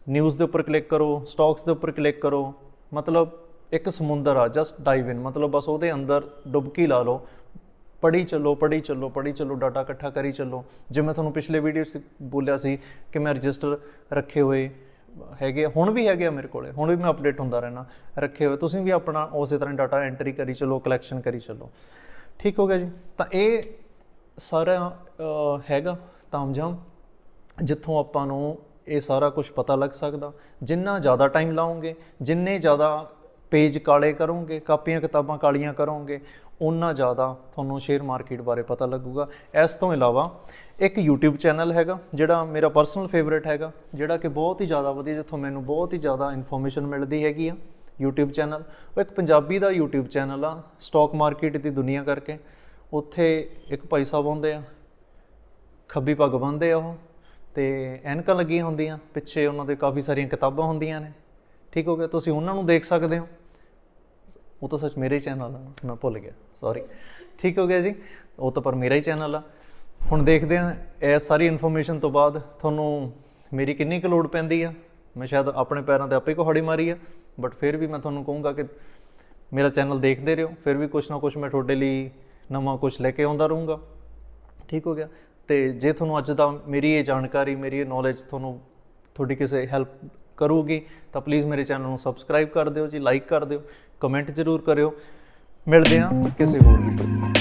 ਨਿਊਜ਼ ਦੇ ਉੱਪਰ ਕਲਿੱਕ ਕਰੋ ਸਟਾਕਸ ਦੇ ਉੱਪਰ ਕਲਿੱਕ ਕਰੋ, ਮਤਲਬ ਇੱਕ ਸਮੁੰਦਰ ਆ ਜਸਟ ਡਾਈਵ ਇਨ ਮਤਲਬ ਬਸ ਉਹਦੇ ਅੰਦਰ ਡੁਬਕੀ ਲਾ ਲਓ ਪੜੀ ਚੱਲੋ ਪੜੀ ਚੱਲੋ ਪੜੀ ਚੱਲੋ ਡਾਟਾ ਇਕੱਠਾ ਕਰੀ ਚੱਲੋ। ਜਿਵੇਂ ਤੁਹਾਨੂੰ ਪਿਛਲੇ ਵੀਡੀਓ 'ਚ ਬੋਲਿਆ ਸੀ ਕਿ ਮੈਂ ਰਜਿਸਟਰ ਰੱਖੇ ਹੋਏ ਹੈਗੇ ਹੁਣ ਵੀ ਹੈਗੇ ਆ ਮੇਰੇ ਕੋਲੇ ਹੁਣ ਵੀ ਮੈਂ ਅਪਡੇਟ ਹੁੰਦਾ ਰਹਿਣਾ ਰੱਖੇ ਹੋਏ ਤੁਸੀਂ ਵੀ ਆਪਣਾ ਉਸੇ ਤਰ੍ਹਾਂ ਡਾਟਾ ਐਂਟਰੀ ਕਰੀ ਚੱਲੋ ਕਲੈਕਸ਼ਨ ਕਰੀ ਚੱਲੋ। ਠੀਕ ਹੋ ਗਿਆ ਜੀ? ਤਾਂ ਇਹ ਸਾਰਾ ਅ, ਹੈਗਾ ਤਾਮਝਾਮ ਜਿੱਥੋਂ ਆਪਾਂ ਨੂੰ ਇਹ ਸਾਰਾ ਕੁਝ ਪਤਾ ਲੱਗ ਸਕਦਾ। ਜਿੰਨਾ ਜ਼ਿਆਦਾ ਟਾਈਮ ਲਾਉਂਗੇ ਜਿੰਨੇ ਜ਼ਿਆਦਾ ਪੇਜ ਕਾਲੇ ਕਰੋਗੇ ਕਾਪੀਆਂ ਕਿਤਾਬਾਂ ਕਾਲੀਆਂ ਕਰੋਗੇ ਉਨਾ ਜ਼ਿਆਦਾ ਤੁਹਾਨੂੰ ਸ਼ੇਅਰ ਮਾਰਕੀਟ ਬਾਰੇ ਪਤਾ ਲੱਗੂਗਾ। ਇਸ ਤੋਂ ਇਲਾਵਾ ਇੱਕ YouTube ਚੈਨਲ ਹੈਗਾ, ਜਿਹੜਾ ਮੇਰਾ ਪਰਸਨਲ ਫੇਵਰਿਟ ਹੈਗਾ, ਜਿਹੜਾ ਕਿ ਬਹੁਤ ਹੀ ਜ਼ਿਆਦਾ ਵਧੀਆ, ਜਿੱਥੋਂ ਮੈਨੂੰ ਬਹੁਤ ਹੀ ਜ਼ਿਆਦਾ ਇਨਫੋਰਮੇਸ਼ਨ ਮਿਲਦੀ ਹੈਗੀ ਆ YouTube ਚੈਨਲ। ਉਹ ਇੱਕ ਪੰਜਾਬੀ ਦਾ YouTube ਚੈਨਲ ਆ ਸਟਾਕ ਮਾਰਕੀਟ ਦੀ ਦੁਨੀਆ ਕਰਕੇ। ਉੱਥੇ ਇੱਕ ਭਾਈ ਸਾਹਿਬ ਆਉਂਦੇ ਆ, ਖੱਬੀ ਪੱਗ ਬੰਨ੍ਹਦੇ ਆ ਉਹ, ਤੇ ਐਨਕਾਂ ਲੱਗੀਆਂ ਹੁੰਦੀਆਂ, ਪਿੱਛੇ ਉਹਨਾਂ ਦੇ ਕਾਫੀ ਸਾਰੀਆਂ ਕਿਤਾਬਾਂ ਹੁੰਦੀਆਂ ਨੇ। ਠੀਕ ਹੋ ਗਿਆ? ਤੁਸੀਂ ਉਹਨਾਂ ਨੂੰ ਦੇਖ ਸਕਦੇ ਹੋ। ਉਹ ਤਾਂ ਸੱਚ ਮੇਰੇ ਹੀ ਚੈਨਲ ਆ, ਮੈਂ ਭੁੱਲ ਗਿਆ ਸੌਰੀ ਠੀਕ ਹੋ ਗਿਆ ਜੀ? ਉਹ ਤਾਂ ਪਰ ਮੇਰਾ ਹੀ ਚੈਨਲ ਆ। ਹੁਣ ਦੇਖਦੇ ਹਾਂ, ਇਹ ਸਾਰੀ ਇਨਫੋਰਮੇਸ਼ਨ ਤੋਂ ਬਾਅਦ ਤੁਹਾਨੂੰ ਮੇਰੀ ਕਿੰਨੀ ਕੁ ਲੋਡ ਪੈਂਦੀ ਆ। ਮੈਂ ਸ਼ਾਇਦ ਆਪਣੇ ਪੈਰਾਂ ਤੇ ਆਪੇ ਕੁਹਾੜੀ ਮਾਰੀ ਆ ਬਟ ਫਿਰ ਵੀ ਮੈਂ ਤੁਹਾਨੂੰ ਕਹੂੰਗਾ ਕਿ ਮੇਰਾ ਚੈਨਲ ਦੇਖਦੇ ਰਹੋ। ਫਿਰ ਵੀ ਕੁਛ ਨਾ ਕੁਛ ਮੈਂ ਤੁਹਾਡੇ ਲਈ ਨਵਾਂ ਕੁਛ ਲੈ ਕੇ ਆਉਂਦਾ ਰਹੂੰਗਾ। ਠੀਕ ਹੋ ਗਿਆ? ਤੇ ਜੇ ਤੁਹਾਨੂੰ ਅੱਜ ਦਾ ਮੇਰੀ ਇਹ ਜਾਣਕਾਰੀ, ਮੇਰੀ ਇਹ ਨੌਲੇਜ ਤੁਹਾਨੂੰ ਤੁਹਾਡੀ ਕਿਸੇ ਹੈਲਪ ਕਰੂਗੀ, ਤਾਂ ਪਲੀਜ਼ ਮੇਰੇ ਚੈਨਲ ਨੂੰ ਸਬਸਕ੍ਰਾਈਬ ਕਰ ਦਿਓ ਜੀ ਲਾਈਕ ਕਰ ਦਿਓ ਕਮੈਂਟ ਜ਼ਰੂਰ ਕਰਿਓ। ਮਿਲਦੇ ਹਾਂ ਕਿਸੇ ਹੋਰ ਵੀਡੀਓ